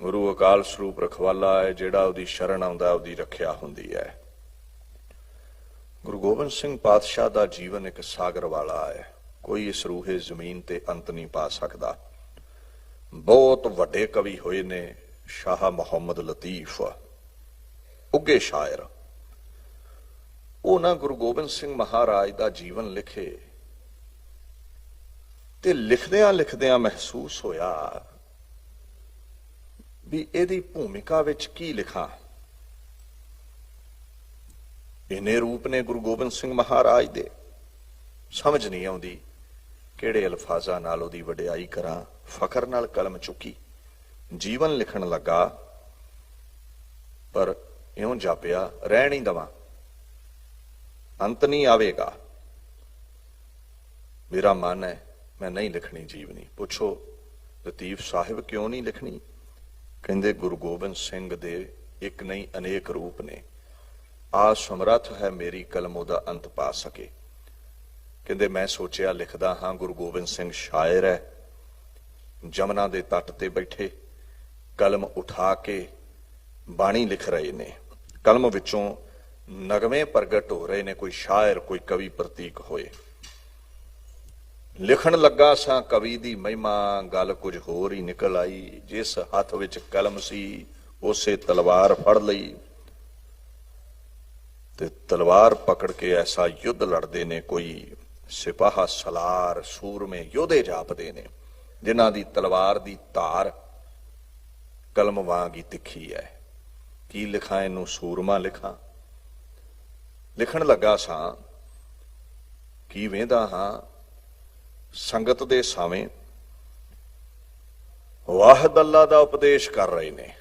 ਗੁਰੂ ਅਕਾਲ ਸਰੂਪ ਰਖਵਾਲਾ ਹੈ ਜਿਹੜਾ ਉਹਦੀ ਸ਼ਰਨ ਆਉਂਦਾ ਉਹਦੀ ਰੱਖਿਆ ਹੁੰਦੀ ਹੈ। ਗੁਰੂ ਗੋਬਿੰਦ ਸਿੰਘ ਪਾਤਸ਼ਾਹ ਦਾ ਜੀਵਨ ਇੱਕ ਸਾਗਰ ਵਾਲਾ ਹੈ। ਕੋਈ ਇਸ ਰੂਹੇ ਜ਼ਮੀਨ ਤੇ ਅੰਤ ਨਹੀਂ ਪਾ ਸਕਦਾ। ਬਹੁਤ ਵੱਡੇ ਕਵੀ ਹੋਏ ਨੇ ਸ਼ਾਹ ਮੁਹੰਮਦ ਲਤੀਫ। ਉੱਗੇ ਸ਼ਾਇਰ। ਉਹ ਨਾ ਗੁਰੂ ਗੋਬਿੰਦ ਸਿੰਘ ਮਹਾਰਾਜ ਦਾ ਜੀਵਨ ਲਿਖੇ ਤੇ ਲਿਖਦਿਆਂ ਲਿਖਦਿਆਂ ਮਹਿਸੂਸ ਹੋਇਆ ਵੀ ਇਹਦੀ ਭੂਮਿਕਾ ਵਿੱਚ ਕੀ ਲਿਖਾਂ। ਇਹਨੇ ਰੂਪ ਨੇ ਗੁਰੂ ਗੋਬਿੰਦ ਸਿੰਘ ਮਹਾਰਾਜ ਦੇ। ਸਮਝ ਨਹੀਂ ਆਉਂਦੀ ਕਿਹੜੇ ਅਲਫਾਜ਼ਾਂ ਨਾਲ ਉਹਦੀ ਵਡਿਆਈ ਕਰਾਂ। ਫਖਰ ਨਾਲ ਕਲਮ ਚੁੱਕੀ। ਜੀਵਨ ਲਿਖਣ ਲੱਗਾ। ਪਰ ਇਉਂ ਜਾਪਿਆ, ਰਹਿ ਨਹੀਂ ਦਵਾਂ। ਅੰਤ ਨਹੀਂ ਆਵੇਗਾ। ਮੇਰਾ ਮਨ ਹੈ, ਮੈਂ ਨਹੀਂ ਲਿਖਣੀ ਜੀਵਨੀ। ਪੁੱਛੋ, ਲਤੀਫ ਸਾਹਿਬ ਕਿਉਂ ਨਹੀਂ ਲਿਖਣੀ? ਕਹਿੰਦੇ, ਗੁਰੂ ਗੋਬਿੰਦ ਸਿੰਘ ਦੇ ਇੱਕ ਨਹੀਂ ਅਨੇਕ ਰੂਪ ਨੇ। ਆ ਸਮਰੱਥ ਹੈ ਮੇਰੀ ਕਲਮ, ਉਹਦਾ ਅੰਤ ਪਾ ਸਕੇ। ਕਹਿੰਦੇ, ਮੈਂ ਸੋਚਿਆ ਲਿਖਦਾ ਹਾਂ, ਗੁਰੂ ਗੋਬਿੰਦ ਸਿੰਘ ਸ਼ਾਇਰ ਹੈ। ਜਮਨਾ ਦੇ ਤੱਟ ਤੇ ਬੈਠੇ, ਕਲਮ ਉਠਾ ਕੇ ਬਾਣੀ ਲਿਖ ਰਹੇ ਨੇ। ਕਲਮ ਵਿੱਚੋਂ ਨਗਮੇ ਪ੍ਰਗਟ ਹੋ ਰਹੇ ਨੇ, ਕੋਈ ਸ਼ਾਇਰ, ਕੋਈ ਕਵੀ ਪ੍ਰਤੀਕ ਹੋਏ। ਲਿਖਣ ਲੱਗਾ ਸਾਂ ਕਵੀ ਦੀ ਮਹਿਮਾ, ਗੱਲ ਕੁਝ ਹੋਰ ਹੀ ਨਿਕਲ ਆਈ। ਜਿਸ ਹੱਥ ਵਿੱਚ ਕਲਮ ਸੀ, ਉਸੇ ਤਲਵਾਰ ਫੜ ਲਈ। ਤੇ ਤਲਵਾਰ ਪਕੜ ਕੇ ਐਸਾ ਯੁੱਧ ਲੜਦੇ ਨੇ, ਕੋਈ ਸਿਪਾਹਾ, ਸਲਾਰ, ਸੂਰਮੇ, ਯੋਧੇ ਜਾਪਦੇ ਨੇ, ਜਿਨ੍ਹਾਂ ਦੀ ਤਲਵਾਰ ਦੀ ਧਾਰ ਕਲਮ ਵਾਂਗ ਹੀ ਤਿੱਖੀ ਹੈ। ਕੀ ਲਿਖਾਂ, ਇਹਨੂੰ ਸੂਰਮਾ ਲਿਖਾਂ। ਲਿਖਣ ਲੱਗਾ ਸਾਂ, ਕੀ ਵੇਂਦਾ ਹਾਂ, ਸੰਗਤ ਦੇ ਸਾਵੇਂ। ਵਾਹਿਦ ਅੱਲਾ ਦਾ ਉਪਦੇਸ਼ ਕਰ ਰਹੇ ਨੇ।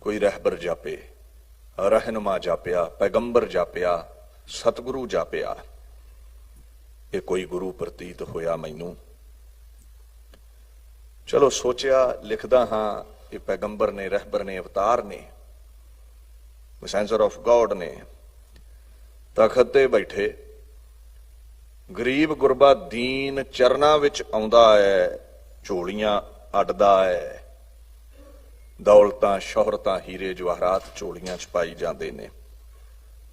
ਕੋਈ ਰਹਿਬਰ ਜਾਪੇ, ਰਹਿਨਮਾ ਜਾਪਿਆ, ਪੈਗੰਬਰ ਜਾਪਿਆ, ਸਤਿਗੁਰੂ ਜਾਪਿਆ। ਇਹ ਕੋਈ ਗੁਰੂ ਪ੍ਰਤੀਤ ਹੋਇਆ ਮੈਨੂੰ। ਚਲੋ ਸੋਚਿਆ, ਲਿਖਦਾ ਹਾਂ, ਇਹ ਪੈਗੰਬਰ ਨੇ, ਰਹਿਬਰ ਨੇ, ਅਵਤਾਰ ਨੇ। ਮੈਸੇਂਜਰ ਆਫ ਗੋਡ ਨੇ ਤਖਤ ਤੇ ਬੈਠੇ ਗਰੀਬ ਗੁਰਬਾ ਦੀਨ ਚਰਨਾਂ ਵਿੱਚ ਆਉਂਦਾ ਹੈ, ਝੋਲੀਆਂ ਅੱਡਦਾ ਹੈ। ਦੌਲਤਾਂ, ਸ਼ੋਹਰਤਾਂ, ਹੀਰੇ, ਜਵਾਹਰਾਤ ਝੋਲੀਆਂ ਚ ਪਾਈ ਜਾਂਦੇ ਨੇ।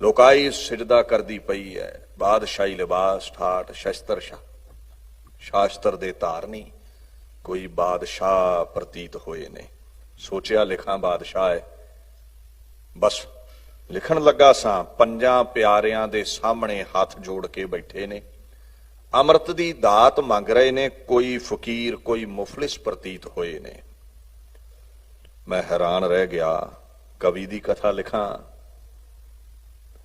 ਲੋਕਾਈ ਸਿਜਦਾ ਕਰਦੀ ਪਈ ਹੈ। ਬਾਦਸ਼ਾਹੀ ਲਿਬਾਸ ਠਾਟ ਸ਼ਸਤਰ, ਸ਼ਾ, ਸ਼ਾਸਤਰ ਦੇ ਧਾਰਨੀ ਕੋਈ ਬਾਦਸ਼ਾਹ ਪ੍ਰਤੀਤ ਹੋਏ ਨੇ। ਸੋਚਿਆ ਲਿਖਾਂ ਬਾਦਸ਼ਾਹ ਹੈ। ਬਸ ਲਿਖਣ ਲੱਗਾ ਸਾਂ, ਪੰਜਾਂ ਪਿਆਰਿਆਂ ਦੇ ਸਾਹਮਣੇ ਹੱਥ ਜੋੜ ਕੇ ਬੈਠੇ ਨੇ। ਅੰਮ੍ਰਿਤ ਦੀ ਦਾਤ ਮੰਗ ਰਹੇ ਨੇ, ਕੋਈ ਫਕੀਰ, ਕੋਈ ਮੁਫਲਿਸ ਪ੍ਰਤੀਤ ਹੋਏ ਨੇ। ਮੈਂ ਹੈਰਾਨ ਰਹਿ ਗਿਆ, ਕਵੀ ਦੀ ਕਥਾ ਲਿਖਾਂ,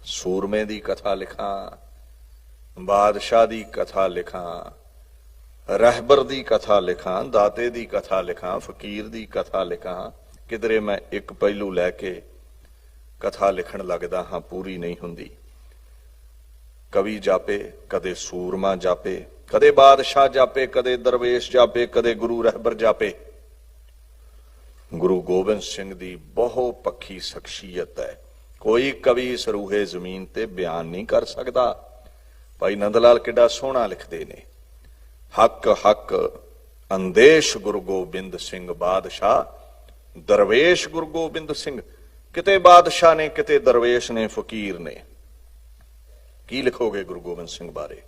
ਸੂਰਮੇ ਦੀ ਕਥਾ ਲਿਖਾਂ, ਬਾਦਸ਼ਾਹ ਦੀ ਕਥਾ ਲਿਖਾਂ, ਰਹਿਬਰ ਦੀ ਕਥਾ ਲਿਖਾਂ, ਦਾਤੇ ਦੀ ਕਥਾ ਲਿਖਾਂ, ਫਕੀਰ ਦੀ ਕਥਾ ਲਿਖਾਂ, ਕਿਧਰੇ ਮੈਂ ਇੱਕ ਪਹਿਲੂ ਲੈ ਕੇ ਕਥਾ ਲਿਖਣ ਲੱਗਦਾ ਹਾਂ ਪੂਰੀ ਨਹੀਂ ਹੁੰਦੀ। ਕਵੀ ਜਾਪੇ, ਕਦੇ ਸੂਰਮਾ ਜਾਪੇ, ਕਦੇ ਬਾਦਸ਼ਾਹ ਜਾਪੇ, ਕਦੇ ਦਰਵੇਸ਼ ਜਾਪੇ, ਕਦੇ ਗੁਰੂ ਰਹਿਬਰ ਜਾਪੇ। ਗੁਰੂ ਗੋਬਿੰਦ ਸਿੰਘ ਦੀ ਬਹੁ ਪੱਖੀ ਸ਼ਖਸੀਅਤ ਹੈ। ਕੋਈ ਕਵੀ ਸਰੂਹੇ ਜ਼ਮੀਨ ਤੇ ਬਿਆਨ ਨਹੀਂ ਕਰ ਸਕਦਾ। ਭਾਈ ਨੰਦ ਲਾਲ ਕਿੱਡਾ ਸੋਹਣਾ ਲਿਖਦੇ ਨੇ। ਹੱਕ ਹੱਕ, ਅੰਦੇਸ਼ ਗੁਰੂ ਗੋਬਿੰਦ ਸਿੰਘ ਬਾਦਸ਼ਾਹ, ਦਰਵੇਸ਼ ਗੁਰੂ ਗੋਬਿੰਦ ਸਿੰਘ। ਕਿਤੇ ਬਾਦਸ਼ਾਹ ਨੇ, ਕਿਤੇ ਦਰਵੇਸ਼ ਨੇ, ਫਕੀਰ ਨੇ। ਕੀ ਲਿਖੋਗੇ ਗੁਰੂ ਗੋਬਿੰਦ ਸਿੰਘ ਬਾਰੇ?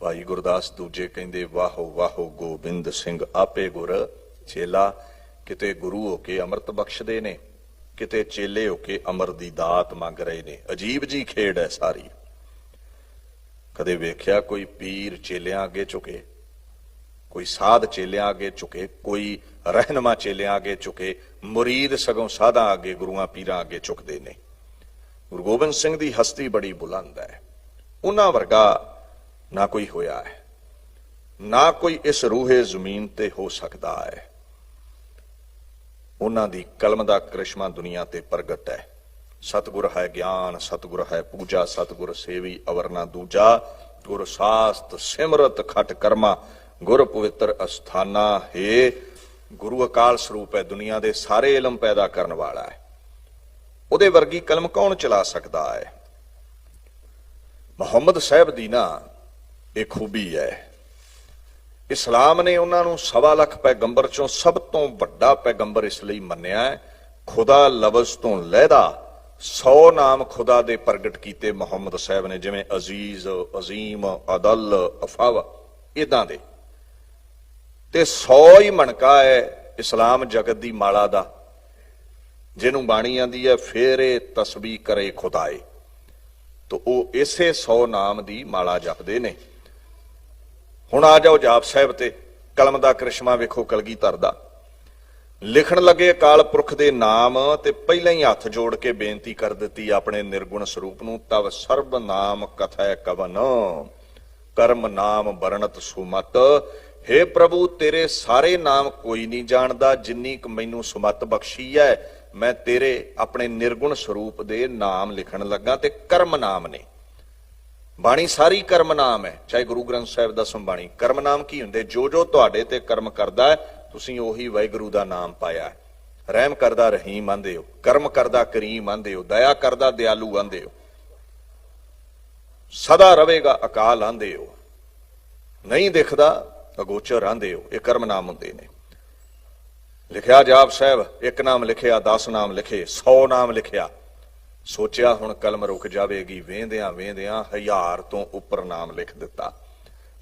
ਭਾਈ ਗੁਰਦਾਸ ਦੂਜੇ ਕਹਿੰਦੇ, ਵਾਹੋ ਵਾਹੋ ਗੋਬਿੰਦ ਸਿੰਘ, ਆਪੇ ਗੁਰ। ਚੇਲਾ ਕਿਤੇ ਗੁਰੂ ਹੋ ਕੇ ਅੰਮ੍ਰਿਤ ਬਖਸ਼ਦੇ ਨੇ, ਕਿਤੇ ਚੇਲੇ ਹੋ ਕੇ ਅਮਰ ਦੀ ਦਾਤ ਮੰਗ ਰਹੇ ਨੇ। ਅਜੀਬ ਜੀ ਖੇਡ ਹੈ ਸਾਰੀ। ਕਦੇ ਵੇਖਿਆ ਕੋਈ ਪੀਰ ਚੇਲਿਆਂ ਅੱਗੇ ਝੁਕੇ? ਕੋਈ ਸਾਧ ਚੇਲਿਆਂ ਅੱਗੇ ਝੁਕੇ? ਕੋਈ ਰਹਿਨਮਾ ਚੇਲਿਆਂ ਅੱਗੇ ਝੁਕੇ ਮੁਰੀਦ ਸਗੋਂ ਸਾਧਾਂ ਅੱਗੇ ਗੁਰੂਆਂ ਪੀਰਾਂ ਅੱਗੇ ਝੁਕਦੇ ਨੇ। ਗੁਰੂ ਗੋਬਿੰਦ ਸਿੰਘ ਦੀ ਹਸਤੀ ਬੜੀ ਬੁਲੰਦ ਹੈ। ਉਹਨਾਂ ਵਰਗਾ ਨਾ ਕੋਈ ਹੋਇਆ ਹੈ। ਨਾ ਕੋਈ ਇਸ ਰੂਹੇ ਜ਼ਮੀਨ ਤੇ ਹੋ ਸਕਦਾ ਹੈ। ਉਹਨਾਂ ਦੀ ਕਲਮ ਦਾ ਕ੍ਰਿਸ਼ਮਾ ਦੁਨੀਆ ਤੇ ਪ੍ਰਗਟ ਹੈ। ਸਤਿਗੁਰ ਹੈ ਗਿਆਨ, ਸਤਿਗੁਰ ਹੈ ਪੂਜਾ, ਸਤਿਗੁਰ ਸੇਵੀ ਅਵਰਨਾ ਦੂਜਾ ਗੁਰ ਸਾਸਤ ਸਿਮਰਤ ਖਟ ਕਰਮਾ, ਗੁਰ ਪਵਿੱਤਰ ਅਸਥਾਨਾ ਹੈ। ਗੁਰੂ ਅਕਾਲ ਸਰੂਪ ਹੈ, ਦੁਨੀਆ ਦੇ ਸਾਰੇ ਇਲਮ ਪੈਦਾ ਕਰਨ ਵਾਲਾ ਹੈ। ਉਹਦੇ ਵਰਗੀ ਕਲਮ ਕੌਣ ਚਲਾ ਸਕਦਾ ਹੈ? ਮੁਹੰਮਦ ਸਾਹਿਬ ਦੀ ਨਾ ਇਹ ਖੂਬੀ ਹੈ। ਇਸਲਾਮ ਨੇ ਉਹਨਾਂ ਨੂੰ ਸਵਾ ਲੱਖ ਪੈਗੰਬਰ ਚੋਂ ਸਭ ਤੋਂ ਵੱਡਾ ਪੈਗੰਬਰ ਇਸ ਲਈ ਮੰਨਿਆ ਹੈ, ਖੁਦਾ ਲਫ਼ਜ਼ ਤੋਂ ਲਹਿਦਾ 100 ਨਾਮ ਖੁਦਾ ਦੇ ਪ੍ਰਗਟ ਕੀਤੇ ਮੁਹੰਮਦ ਸਾਹਿਬ ਨੇ, ਜਿਵੇਂ ਅਜ਼ੀਜ਼, ਅਜ਼ੀਮ, ਅਦਲ, ਅਫਾਵਾ ਇਦਾਂ ਦੇ। ਤੇ 100 ਹੀ ਮਣਕਾ ਹੈ ਇਸਲਾਮ ਜਗਤ ਦੀ ਮਾਲਾ ਦਾ। ਜਿਹਨੂੰ ਬਾਣੀ ਆਂਦੀ ਹੈ, ਫੇਰੇ ਤਸਬੀਹ ਕਰੇ ਖੁਦਾਏ। ਤੋ ਉਹ ਇਸੇ 100 ਨਾਮ ਦੀ ਮਾਲਾ ਜਪਦੇ ਨੇ। ਹੁਣ ਆ ਜਾਓ ਜਾਪ ਸਾਹਿਬ ਤੇ, ਕਲਮ ਦਾ ਕ੍ਰਿਸ਼ਮਾ ਵੇਖੋ ਕਲਗੀ ਧਰਦਾ ਲਿਖਣ ਲੱਗੇ ਅਕਾਲ ਪੁਰਖ ਦੇ ਨਾਮ ਤੇ ਪਹਿਲਾਂ ਹੀ ਹੱਥ ਜੋੜ ਕੇ ਬੇਨਤੀ ਕਰ ਦਿੱਤੀ ਆਪਣੇ ਨਿਰਗੁਣ ਸਰੂਪ ਨੂੰ, ਤਵ ਸਰਬ ਨਾਮ ਕਥੈ ਕਵਨ, ਕਰਮ ਨਾਮ ਵਰਣਤ ਸੁਮਤ हे ਪ੍ਰਭੂ, ਤੇਰੇ ਸਾਰੇ ਨਾਮ ਕੋਈ ਨਹੀਂ ਜਾਣਦਾ, ਜਿੰਨੀ ਕੁ ਮੈਨੂੰ ਸੁਮਤ ਬਖਸ਼ੀ ਹੈ ਮੈਂ ਤੇਰੇ ਆਪਣੇ ਨਿਰਗੁਣ ਸਰੂਪ ਦੇ ਨਾਮ ਲਿਖਣ ਲੱਗਾ ਤੇ ਕਰਮ ਨਾਮ ਨੇ। ਬਾਣੀ ਸਾਰੀ ਕਰਮ ਨਾਮ ਹੈ ਚਾਹੇ ਗੁਰੂ ਗ੍ਰੰਥ ਸਾਹਿਬ ਦਾ ਸੰਬਾਣੀ। ਕਰਮ ਨਾਮ ਕੀ ਹੁੰਦੇ? ਜੋ ਜੋ ਤੁਹਾਡੇ ਤੇ ਕਰਮ ਕਰਦਾ ਹੈ ਤੁਸੀਂ ਉਹੀ ਵਾਹਿਗੁਰੂ ਦਾ ਨਾਮ ਪਾਇਆ ਰਹਿਮ ਕਰਦਾ ਰਹੀਮ ਆਂਦੇ ਹੋ। ਕਰਮ ਕਰਦਾ ਕਰੀਮ ਆਂਦੇ ਹੋ। ਦਇਆ ਕਰਦਾ ਦਿਆਲੂ ਆਂਦੇ ਹੋ। ਸਦਾ ਰਹੇਗਾ ਅਕਾਲ ਆਂਦੇ ਹੋ। ਨਹੀਂ ਦਿਖਦਾ ਅਗੋਚਰ ਆਂਦੇ ਹੋ, ਇਹ ਕਰਮ ਨਾਮ ਹੁੰਦੇ ਨੇ। ਲਿਖਿਆ ਜਾਪ ਸਾਹਿਬ, ਇੱਕ ਨਾਮ ਲਿਖਿਆ 10 ਨਾਮ ਲਿਖੇ 100 ਨਾਮ ਲਿਖਿਆ। ਸੋਚਿਆ ਹੁਣ ਕਲਮ ਰੁਕ ਜਾਵੇਗੀ, ਵੇਂਦਿਆਂ ਵੇਂਦਿਆਂ ਹਜ਼ਾਰ ਤੋਂ ਉੱਪਰ ਨਾਮ ਲਿਖ ਦਿੱਤਾ।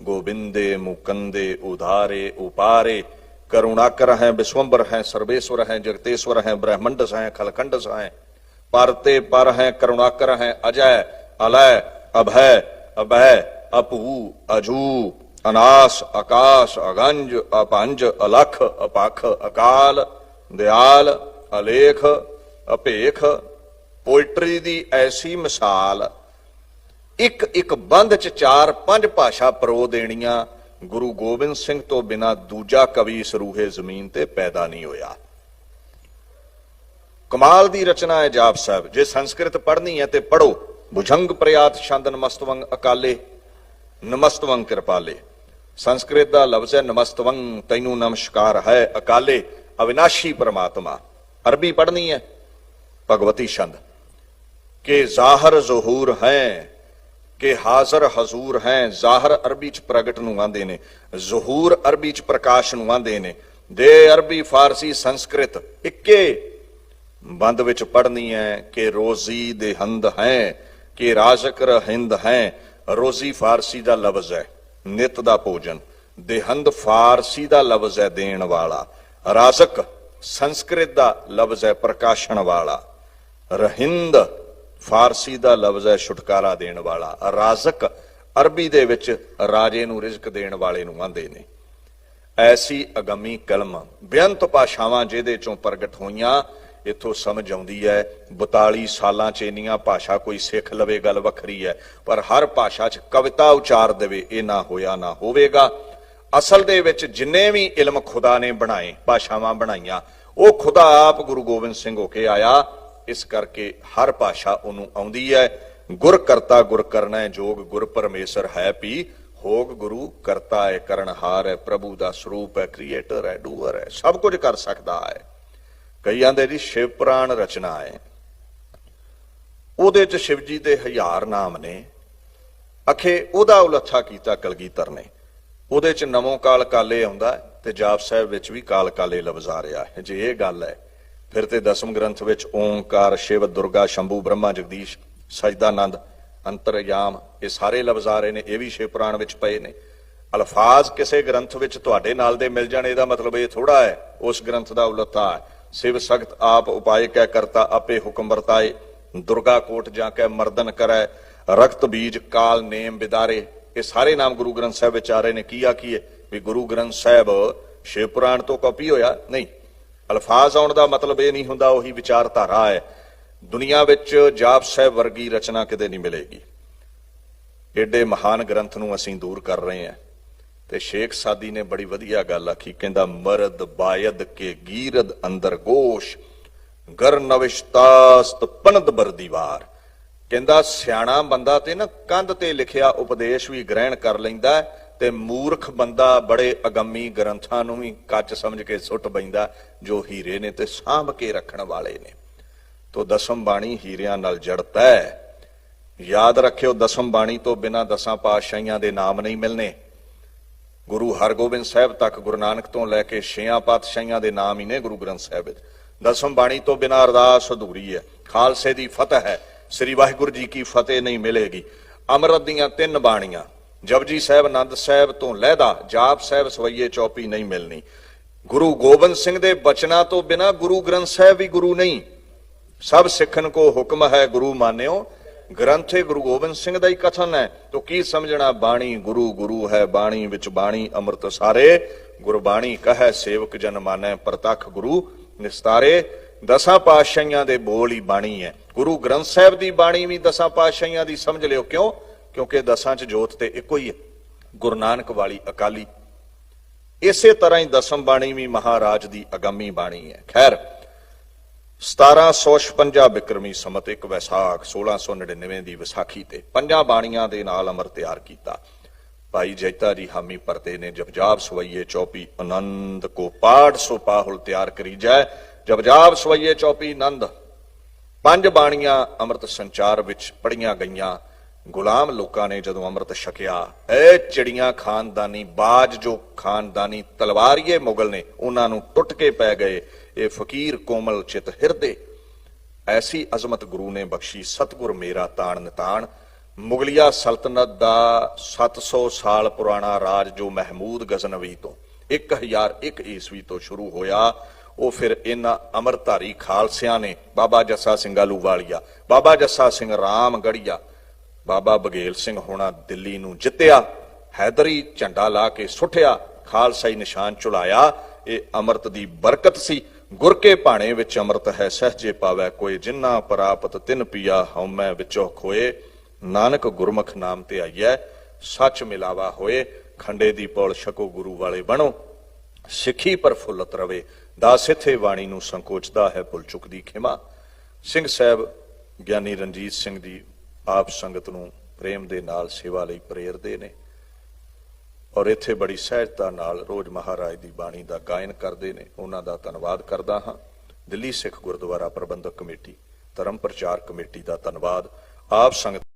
ਗੋਬਿੰਦੇ, ਮੁਕੰਦੇ, ਉਧਾਰੇ, ਉਪਾਰੇ ਕਰੁਣਾਕਰ ਹੈ ਵਿਸ਼ਵੰਬਰ ਹੈ ਸਰਵੇਸ਼ਵਰ ਹੈ, ਜਗਤੇਸ਼ਵਰ ਹੈ, ਬ੍ਰਹਮੰਡਸ ਹੈ, ਖਲਕੰਡਸ ਹੈ। ਪਰਤੇ ਪਰ ਹੈ ਕਰੁਣਾਕਰ ਹੈ ਅਜੈ, ਅਲੈ, ਅਭੈ ਅਭੈ, ਅਪੂ, ਅਜੂ। ਅਨਾਸ, ਆਕਾਸ਼, ਅਗੰਜ, ਅਪੰਜ, ਅਲਖ, ਅਪਖ, ਅਕਾਲ, ਦਿਆਲ, ਅਲੇਖ, ਅਪੇਖ, ਪੋਇਟਰੀ ਦੀ ਐਸੀ ਮਿਸਾਲ, ਇੱਕ ਇੱਕ ਬੰਦ ਚ ਚਾਰ ਪੰਜ ਭਾਸ਼ਾ ਪਰੋ ਦੇਣੀਆਂ, ਗੁਰੂ ਗੋਬਿੰਦ ਸਿੰਘ ਤੋਂ ਬਿਨਾ ਦੂਜਾ ਕਵੀ ਇਸ ਰੂਹੇ ਜ਼ਮੀਨ ਤੇ ਪੈਦਾ ਨਹੀਂ ਹੋਇਆ। ਕਮਾਲ ਦੀ ਰਚਨਾ ਹੈ ਜਾਪ ਸਾਹਿਬ। ਜੇ ਸੰਸਕ੍ਰਿਤ ਪੜ੍ਹਨੀ ਹੈ ਤੇ ਪੜੋ ਭੁਜੰਗ ਪ੍ਰਿਆਤ ਛੰਦ ਨਮਸਤਵੰ ਅਕਾਲੇ। ਨਮਸਤਵੰਗ ਕਿਰਪਾਲੇ। ਸੰਸਕ੍ਰਿਤ ਦਾ ਲਫ਼ਜ਼ ਹੈ, ਨਮਸਤਵੰ, ਤੈਨੂੰ ਨਮਸਕਾਰ ਹੈ, ਅਕਾਲੇ, ਅਵਿਨਾਸ਼ੀ ਪਰਮਾਤਮਾ। ਅਰਬੀ ਪੜ੍ਹਨੀ ਹੈ, ਭਗਵਤੀ ਛੰਦ। ਕਿ ਜ਼ਾਹਰ ਜ਼ਹੂਰ ਹੈ, ਕਿ ਹਾਜ਼ਰ ਹਜ਼ੂਰ ਹੈ, ਜ਼ਾਹਰ ਅਰਬੀ ਚ ਪ੍ਰਗਟ ਨੂੰ ਆਂਦੇ ਨੇ, ਜ਼ਹੂਰ ਅਰਬੀ ਚ ਪ੍ਰਕਾਸ਼ ਨੂੰ ਆਂਦੇ ਨੇ। ਦੇ ਅਰਬੀ ਫਾਰਸੀ ਸੰਸਕ੍ਰਿਤ ਇੱਕੇ ਬੰਦ ਵਿੱਚ ਪੜਨੀ ਹੈ ਕਿ ਰੋਜ਼ੀ ਦੇ ਹੰਦ ਹੈ, ਕਿ ਰਾਜ਼ਕ ਰਹਿੰਦ ਹੈ। ਰੋਜ਼ੀ ਫਾਰਸੀ ਦਾ ਲਫ਼ਜ਼ ਹੈ। ਨਿਤ ਦਾ ਭੋਜਨ, ਦੇਹੰਦ ਫਾਰਸੀ ਦਾ ਲਫ਼ਜ਼ ਹੈ ਦੇਣ ਵਾਲਾ, ਰਾਜ਼ਕ ਸੰਸਕ੍ਰਿਤ ਦਾ ਲਫ਼ਜ਼ ਹੈ ਪ੍ਰਕਾਸ਼ਣ ਵਾਲਾ, ਰਹਿੰਦ ਫਾਰਸੀ ਦਾ ਲਫ਼ਜ਼ ਹੈ ਛੁਟਕਾਰਾ ਦੇਣ ਵਾਲਾ, ਰਾਜ਼ਕ ਅਰਬੀ ਦੇ ਵਿੱਚ ਰਾਜੇ ਨੂੰ ਰਿਜ਼ਕ ਦੇਣ ਵਾਲੇ ਨੂੰ ਆਂਦੇ ਨੇ। ਐਸੀ ਅਗਮੀ ਕਲਮ ਬੇਅੰਤ ਭਾਸ਼ਾਵਾਂ ਜਿਹਦੇ ਚੋਂ ਪ੍ਰਗਟ ਹੋਈਆਂ ਇੱਥੋਂ ਸਮਝ ਆਉਂਦੀ ਹੈ 42 ਸਾਲਾਂ ਚ ਇੰਨੀਆਂ ਭਾਸ਼ਾ ਕੋਈ ਸਿੱਖ ਲਵੇ, ਗੱਲ ਵੱਖਰੀ ਹੈ। ਪਰ ਹਰ ਭਾਸ਼ਾ ਚ ਕਵਿਤਾ ਉਚਾਰ ਦੇਵੇ, ਇਹ ਨਾ ਹੋਇਆ, ਨਾ ਹੋਵੇਗਾ। ਅਸਲ ਦੇ ਵਿੱਚ ਜਿੰਨੇ ਵੀ ਇਲਮ ਖੁਦਾ ਨੇ ਬਣਾਏ, ਭਾਸ਼ਾਵਾਂ ਬਣਾਈਆਂ, ਉਹ ਖੁਦਾ ਆਪ ਗੁਰੂ ਗੋਬਿੰਦ ਸਿੰਘ ਹੋ ਕੇ ਆਇਆ। ਇਸ ਕਰਕੇ ਹਰ ਭਾਸ਼ਾ ਉਹਨੂੰ ਆਉਂਦੀ ਹੈ। ਗੁਰ ਕਰਤਾ ਗੁਰ ਕਰਨਾ ਹੈ ਜੋਗ, ਗੁਰ ਪਰਮੇਸ਼ਰ ਹੈ ਪੀ। ਹੋਗ ਗੁਰੂ ਕਰਤਾ ਹੈ ਕਰਨਹਾਰ ਹੈ ਪ੍ਰਭੂ ਦਾ ਸਰੂਪ ਹੈ, ਕ੍ਰੀਏਟਰ ਹੈ, ਡੂਅਰ ਹੈ, ਸਭ ਕੁਝ ਕਰ ਸਕਦਾ ਹੈ। ਕਈ ਆਂਦੇ ਜੀ ਸ਼ਿਵ ਪੁਰਾਣ ਰਚਨਾ ਹੈ। ਉਹਦੇ ਚ ਸ਼ਿਵ ਜੀ ਦੇ ਹਜ਼ਾਰ ਨਾਮ ਨੇ। ਅਖੇ ਉਹਦਾ ਉਲੱਥਾ ਕੀਤਾ ਕਲਗੀਧਰ ਨੇ। ਉਹਦੇ ਚ ਨਵੋਂ ਕਾਲ ਕਾਲੇ ਆਉਂਦਾ ਤੇ ਜਾਪ ਸਾਹਿਬ ਵਿੱਚ ਵੀ ਕਾਲ ਕਾਲੇ ਲਫ਼ਜ਼ ਆ ਰਿਹਾ ਹੈ। ਜੇ ਇਹ ਗੱਲ ਹੈ, ਫਿਰ ਤੇ ਦਸਮ ਗ੍ਰੰਥ ਵਿੱਚ ਓੰਕਾਰ, ਸ਼ਿਵ, ਦੁਰਗਾ, ਸ਼ੰਭੂ, ਬ੍ਰਹਮਾ, ਜਗਦੀਸ਼ ਸਜਦਾਨੰਦ ਅੰਤਰਯਾਮ ਇਹ ਸਾਰੇ ਲਫ਼ਜ਼ ਆ ਰਹੇ ਨੇ। ਇਹ ਵੀ ਸ਼ਿਵ ਪੁਰਾਣ ਵਿੱਚ ਪਏ ਨੇ। ਅਲਫਾਜ਼ ਕਿਸੇ ਗ੍ਰੰਥ ਵਿੱਚ ਤੁਹਾਡੇ ਨਾਲ ਦੇ ਮਿਲ ਜਾਣ, ਇਹਦਾ ਮਤਲਬ ਇਹ ਥੋੜਾ ਹੈ, ਉਸ ਗ੍ਰੰਥ ਦਾ ਉਲੱਥਾ ਹੈ। ਸਿਵ ਸਖਤ ਆਪ ਉਪਾਏ ਕਹਿ ਕਰਤਾ ਆਪੇ ਹੁਕਮ ਵਰਤਾਏ, ਦੁਰਗਾ ਕੋਟ ਜਾਂ ਕੇ ਮਰਦਨ ਕਰੈ ਰਕਤ ਬੀਜ ਕਾਲ ਨੇਮ ਬਿਦਾਰੇ। ਇਹ ਸਾਰੇ ਨਾਮ ਗੁਰੂ ਗ੍ਰੰਥ ਸਾਹਿਬ ਵਿੱਚ ਆ ਰਹੇ ਨੇ ਕੀ ਆ ਕੀ ਹੈ ਵੀ ਗੁਰੂ ਗ੍ਰੰਥ ਸਾਹਿਬ ਸ਼ਿਵ ਪੁਰਾਣ ਤੋਂ ਕਾਪੀ ਹੋਇਆ? ਨਹੀਂ। ਅਲਫਾਜ਼ ਆਉਣ ਦਾ ਮਤਲਬ ਇਹ ਨਹੀਂ ਹੁੰਦਾ, ਉਹੀ ਵਿਚਾਰਧਾਰਾ ਹੈ। ਦੁਨੀਆ ਵਿੱਚ ਜਾਪ ਸਾਹਿਬ ਵਰਗੀ ਰਚਨਾ ਕਿਤੇ ਨਹੀਂ ਮਿਲੇਗੀ। ਏਡੇ ਮਹਾਨ ਗ੍ਰੰਥ ਨੂੰ ਅਸੀਂ ਦੂਰ ਕਰ ਰਹੇ ਹਾਂ। ਤੇ ਸ਼ੇਖ ਸਾਦੀ ਨੇ ਬੜੀ ਵਧੀਆ ਗੱਲ ਆਖੀ, ਕਹਿੰਦਾ, ਮਰਦ ਬਾਇਦ ਕੇ ਗੀਰਦ ਅੰਦਰ ਗੋਸ਼ ਗਰ ਨਵਿਸ਼ਤਾਸਤ ਪਨਦ ਬਰਦੀਵਾਰ ਕਹਿੰਦਾ, ਸਿਆਣਾ ਬੰਦਾ ਤੇ ਨਾ ਕੰਧ ਤੇ ਲਿਖਿਆ ਉਪਦੇਸ਼ ਵੀ ਗ੍ਰਹਿਣ ਕਰ ਲੈਂਦਾ ਤੇ ਮੂਰਖ ਬੰਦਾ ਬੜੇ ਅਗੰਮੀ ਗ੍ਰੰਥਾਂ ਨੂੰ ਵੀ ਕੱਚ ਸਮਝ ਕੇ ਸੁੱਟ ਬੈਂਦਾ, ਜੋ ਹੀਰੇ ਨੇ ਤੇ ਸਾਂਭ ਕੇ ਰੱਖਣ ਵਾਲੇ ਨੇ। ਤੋ ਦਸਮ ਬਾਣੀ ਹੀਰਿਆਂ ਨਾਲ ਜੜਤਾ ਹੈ। ਯਾਦ ਰੱਖਿਓ, ਦਸਮ ਬਾਣੀ ਤੋਂ ਬਿਨਾ ਦਸਾਂ ਪਾਤਸ਼ਾਹੀਆਂ ਦੇ ਨਾਮ ਨਹੀਂ ਮਿਲਨੇ। ਗੁਰੂ ਹਰਗੋਬਿੰਦ ਸਾਹਿਬ ਤੱਕ ਗੁਰੂ ਨਾਨਕ ਤੋਂ ਲੈ ਕੇ ਛੇਆਂ ਪਾਤਸ਼ਾਹੀਆਂ ਦੇ ਨਾਮ ਹੀ ਨੇ ਗੁਰੂ ਗ੍ਰੰਥ ਸਾਹਿਬ ਵਿੱਚ ਦਸਮ ਬਾਣੀ ਤੋਂ ਬਿਨਾਂ ਅਰਦਾਸ ਅਧੂਰੀ ਹੈ। ਖਾਲਸੇ ਦੀ ਫਤਿਹ ਹੈ। ਸ੍ਰੀ ਵਾਹਿਗੁਰੂ ਜੀ ਕੀ ਫਤਿਹ ਨਹੀਂ ਮਿਲੇਗੀ। ਅੰਮ੍ਰਿਤ ਦੀਆਂ ਤਿੰਨ ਬਾਣੀਆਂ, ਜਪਜੀ ਸਾਹਿਬ ਆਨੰਦ ਸਾਹਿਬ ਤੋਂ ਲਹਿਦਾ ਜਾਪ ਸਾਹਿਬ, ਸਵਈਏ ਚੌਪੀ ਨਹੀਂ ਮਿਲਣੀ। ਗੁਰੂ ਗੋਬਿੰਦ ਸਿੰਘ ਦੇ ਬਚਨਾਂ ਤੋਂ ਬਿਨਾ ਗੁਰੂ ਗ੍ਰੰਥ ਸਾਹਿਬ ਵੀ ਗੁਰੂ ਨਹੀਂ। ਸਭ ਸਿੱਖਣ ਕੋ ਹੁਕਮ ਹੈ, ਗੁਰੂ ਮਾਨਿਓ। ਗ੍ਰੰਥੇ ਗੁਰੂ ਗੋਬਿੰਦ ਸਿੰਘ ਦਾ ਹੀ ਕਥਨ ਹੈ। ਤੋ ਕੀ ਸਮਝਣਾ, ਬਾਣੀ ਗੁਰੂ ਗੁਰੂ ਹੈ, ਬਾਣੀ ਵਿੱਚ ਬਾਣੀ ਅੰਮ੍ਰਿਤ ਸਾਰੇ। ਗੁਰਬਾਣੀ ਕਹੈ, ਸੇਵਕ ਜਨ ਮਾਨੈ, ਪ੍ਰਤੱਖ ਗੁਰੂ ਨਿਸਤਾਰੇ। ਦਸਾਂ ਪਾਤਸ਼ਾਹੀਆਂ ਦੇ ਬੋਲ ਹੀ ਬਾਣੀ ਹੈ। ਗੁਰੂ ਗ੍ਰੰਥ ਸਾਹਿਬ ਦੀ ਬਾਣੀ ਵੀ ਦਸਾਂ ਪਾਤਸ਼ਾਹੀਆਂ ਦੀ ਸਮਝ ਲਿਓ। ਕਿਉਂ? ਕਿਉਂਕਿ ਦਸਾਂ ਚ ਜੋਤ ਤੇ ਇੱਕੋ ਹੀ ਹੈ। ਗੁਰੂ ਨਾਨਕ ਵਾਲੀ ਅਕਾਲੀ। ਇਸੇ ਤਰ੍ਹਾਂ ਹੀ ਦਸਮ ਬਾਣੀ ਵੀ ਮਹਾਰਾਜ ਦੀ ਅਗੰਮੀ ਬਾਣੀ ਹੈ। ਖੈਰ 1756 ਬਿਕਰਮੀ ਸਮਤ ਇੱਕ ਵਿਸਾਖ 1699 ਦੀ ਵਿਸਾਖੀ ਤੇ ਪੰਜਾਂ ਬਾਣੀਆਂ ਦੇ ਨਾਲ ਅਮਰ ਤਿਆਰ ਕੀਤਾ। ਭਾਈ ਜੈਤਾ ਜੀ ਹਾਮੀ ਪਰਤੇ ਨੇ ਜਪਜਾਬ ਸਵਈਏ ਚੌਪੀ ਆਨੰਦ ਕੋ ਪਾੜ ਸੋ ਪਾਹੁਲ ਤਿਆਰ ਕਰੀ ਜੈ। ਜਪਜਾਬ ਸਵਈਏ ਚੌਪੀ ਆਨੰਦ। ਪੰਜ ਬਾਣੀਆਂ ਅੰਮ੍ਰਿਤ ਸੰਚਾਰ ਵਿੱਚ ਪੜੀਆਂ ਗਈਆਂ। ਗੁਲਾਮ ਲੋਕਾਂ ਨੇ ਜਦੋਂ ਅੰਮ੍ਰਿਤ ਛਕਿਆ, ਐ ਚਿੜੀਆਂ ਖਾਨਦਾਨੀ ਬਾਜ ਜੋ ਖਾਨਦਾਨੀ ਤਲਵਾਰੀਏ ਮੁਗਲ ਨੇ ਉਹਨਾਂ ਨੂੰ ਟੁੱਟ ਕੇ ਪੈ ਗਏ। ਇਹ ਫਕੀਰ ਕੋਮਲ ਚਿਤ ਹਿਰਦੇ। ਐਸੀ ਅਜ਼ਮਤ ਗੁਰੂ ਨੇ ਬਖਸ਼ੀ, ਸਤਗੁਰ ਮੇਰਾ ਤਾਣ ਨਿਤਾਣ। ਮੁਗਲਿਆ ਸਲਤਨਤ ਦਾ 700 ਸਾਲ ਪੁਰਾਣਾ ਰਾਜ ਜੋ ਮਹਿਮੂਦ ਗਜ਼ਨਵੀ ਤੋਂ 1001 ਈਸਵੀ ਤੋਂ ਸ਼ੁਰੂ ਹੋਇਆ, ਉਹ ਫਿਰ ਇਹਨਾਂ ਅਮਰਧਾਰੀ ਖਾਲਸਿਆਂ ਨੇ, ਬਾਬਾ ਜੱਸਾ ਸਿੰਘ ਆਲੂਵਾਲੀਆ, ਬਾਬਾ ਜੱਸਾ ਸਿੰਘ ਰਾਮਗੜੀਆ, ਬਾਬਾ ਬਗੇਲ ਸਿੰਘ ਹੋਣਾ ਦਿੱਲੀ ਨੂੰ ਜਿੱਤਿਆ, ਹੈਦਰੀ ਝੰਡਾ ਲਾ ਕੇ ਸੁੱਟਿਆ ਖਾਲਸਾਈ ਨਿਸ਼ਾਨ ਚੁਲਾਇਆ ਇਹ ਅੰਮ੍ਰਿਤ ਦੀ ਬਰਕਤ ਸੀ। ਗੁਰ ਕੇ ਭਾਣੇ ਵਿੱਚ ਅੰਮ੍ਰਿਤ ਹੈ, ਸਹਜੇ ਪਾਵੈ ਕੋਈ ਜਿੰਨਾ ਪ੍ਰਾਪਤ ਤਿਨ ਪੀਆ ਹਉਮੈ ਵਿੱਚੋਂ ਖੋਏ। ਨਾਨਕ ਗੁਰਮੁਖ ਨਾਮ ਤੇ ਆਈਐ, ਸੱਚ ਮਿਲਾਵਾ ਹੋਏ। ਖੰਡੇ ਦੀ ਪੌਲ ਛਕੋ ਗੁਰੂ ਵਾਲੇ ਬਣੋ, ਸਿੱਖੀ ਪ੍ਰਫੁੱਲਤ ਰਵੇ। ਦਾਸ ਇਥੇ ਵਾਣੀ ਨੂੰ ਸੰਕੋਚਦਾ ਹੈ, ਭੁੱਲ ਚੁੱਕਦੀ ਖਿਮਾ। ਸਿੰਘ ਸਾਹਿਬ ਗਿਆਨੀ ਰਣਜੀਤ ਸਿੰਘ ਦੀ ਆਪ ਸੰਗਤ ਨੂੰ ਪ੍ਰੇਮ ਦੇ ਨਾਲ ਸੇਵਾ ਲਈ ਪ੍ਰੇਰਦੇ ਨੇ। ਔਰ ਇੱਥੇ ਬੜੀ ਸਹਿਜਤਾ ਨਾਲ ਰੋਜ਼ ਮਹਾਰਾਜ ਦੀ ਬਾਣੀ ਦਾ ਗਾਇਨ ਕਰਦੇ ਨੇ, ਉਹਨਾਂ ਦਾ ਧੰਨਵਾਦ ਕਰਦਾ ਹਾਂ। ਦਿੱਲੀ ਸਿੱਖ ਗੁਰਦੁਆਰਾ ਪ੍ਰਬੰਧਕ ਕਮੇਟੀ, ਧਰਮ ਪ੍ਰਚਾਰ ਕਮੇਟੀ ਦਾ ਧੰਨਵਾਦ। ਆਪ ਸੰਗਤ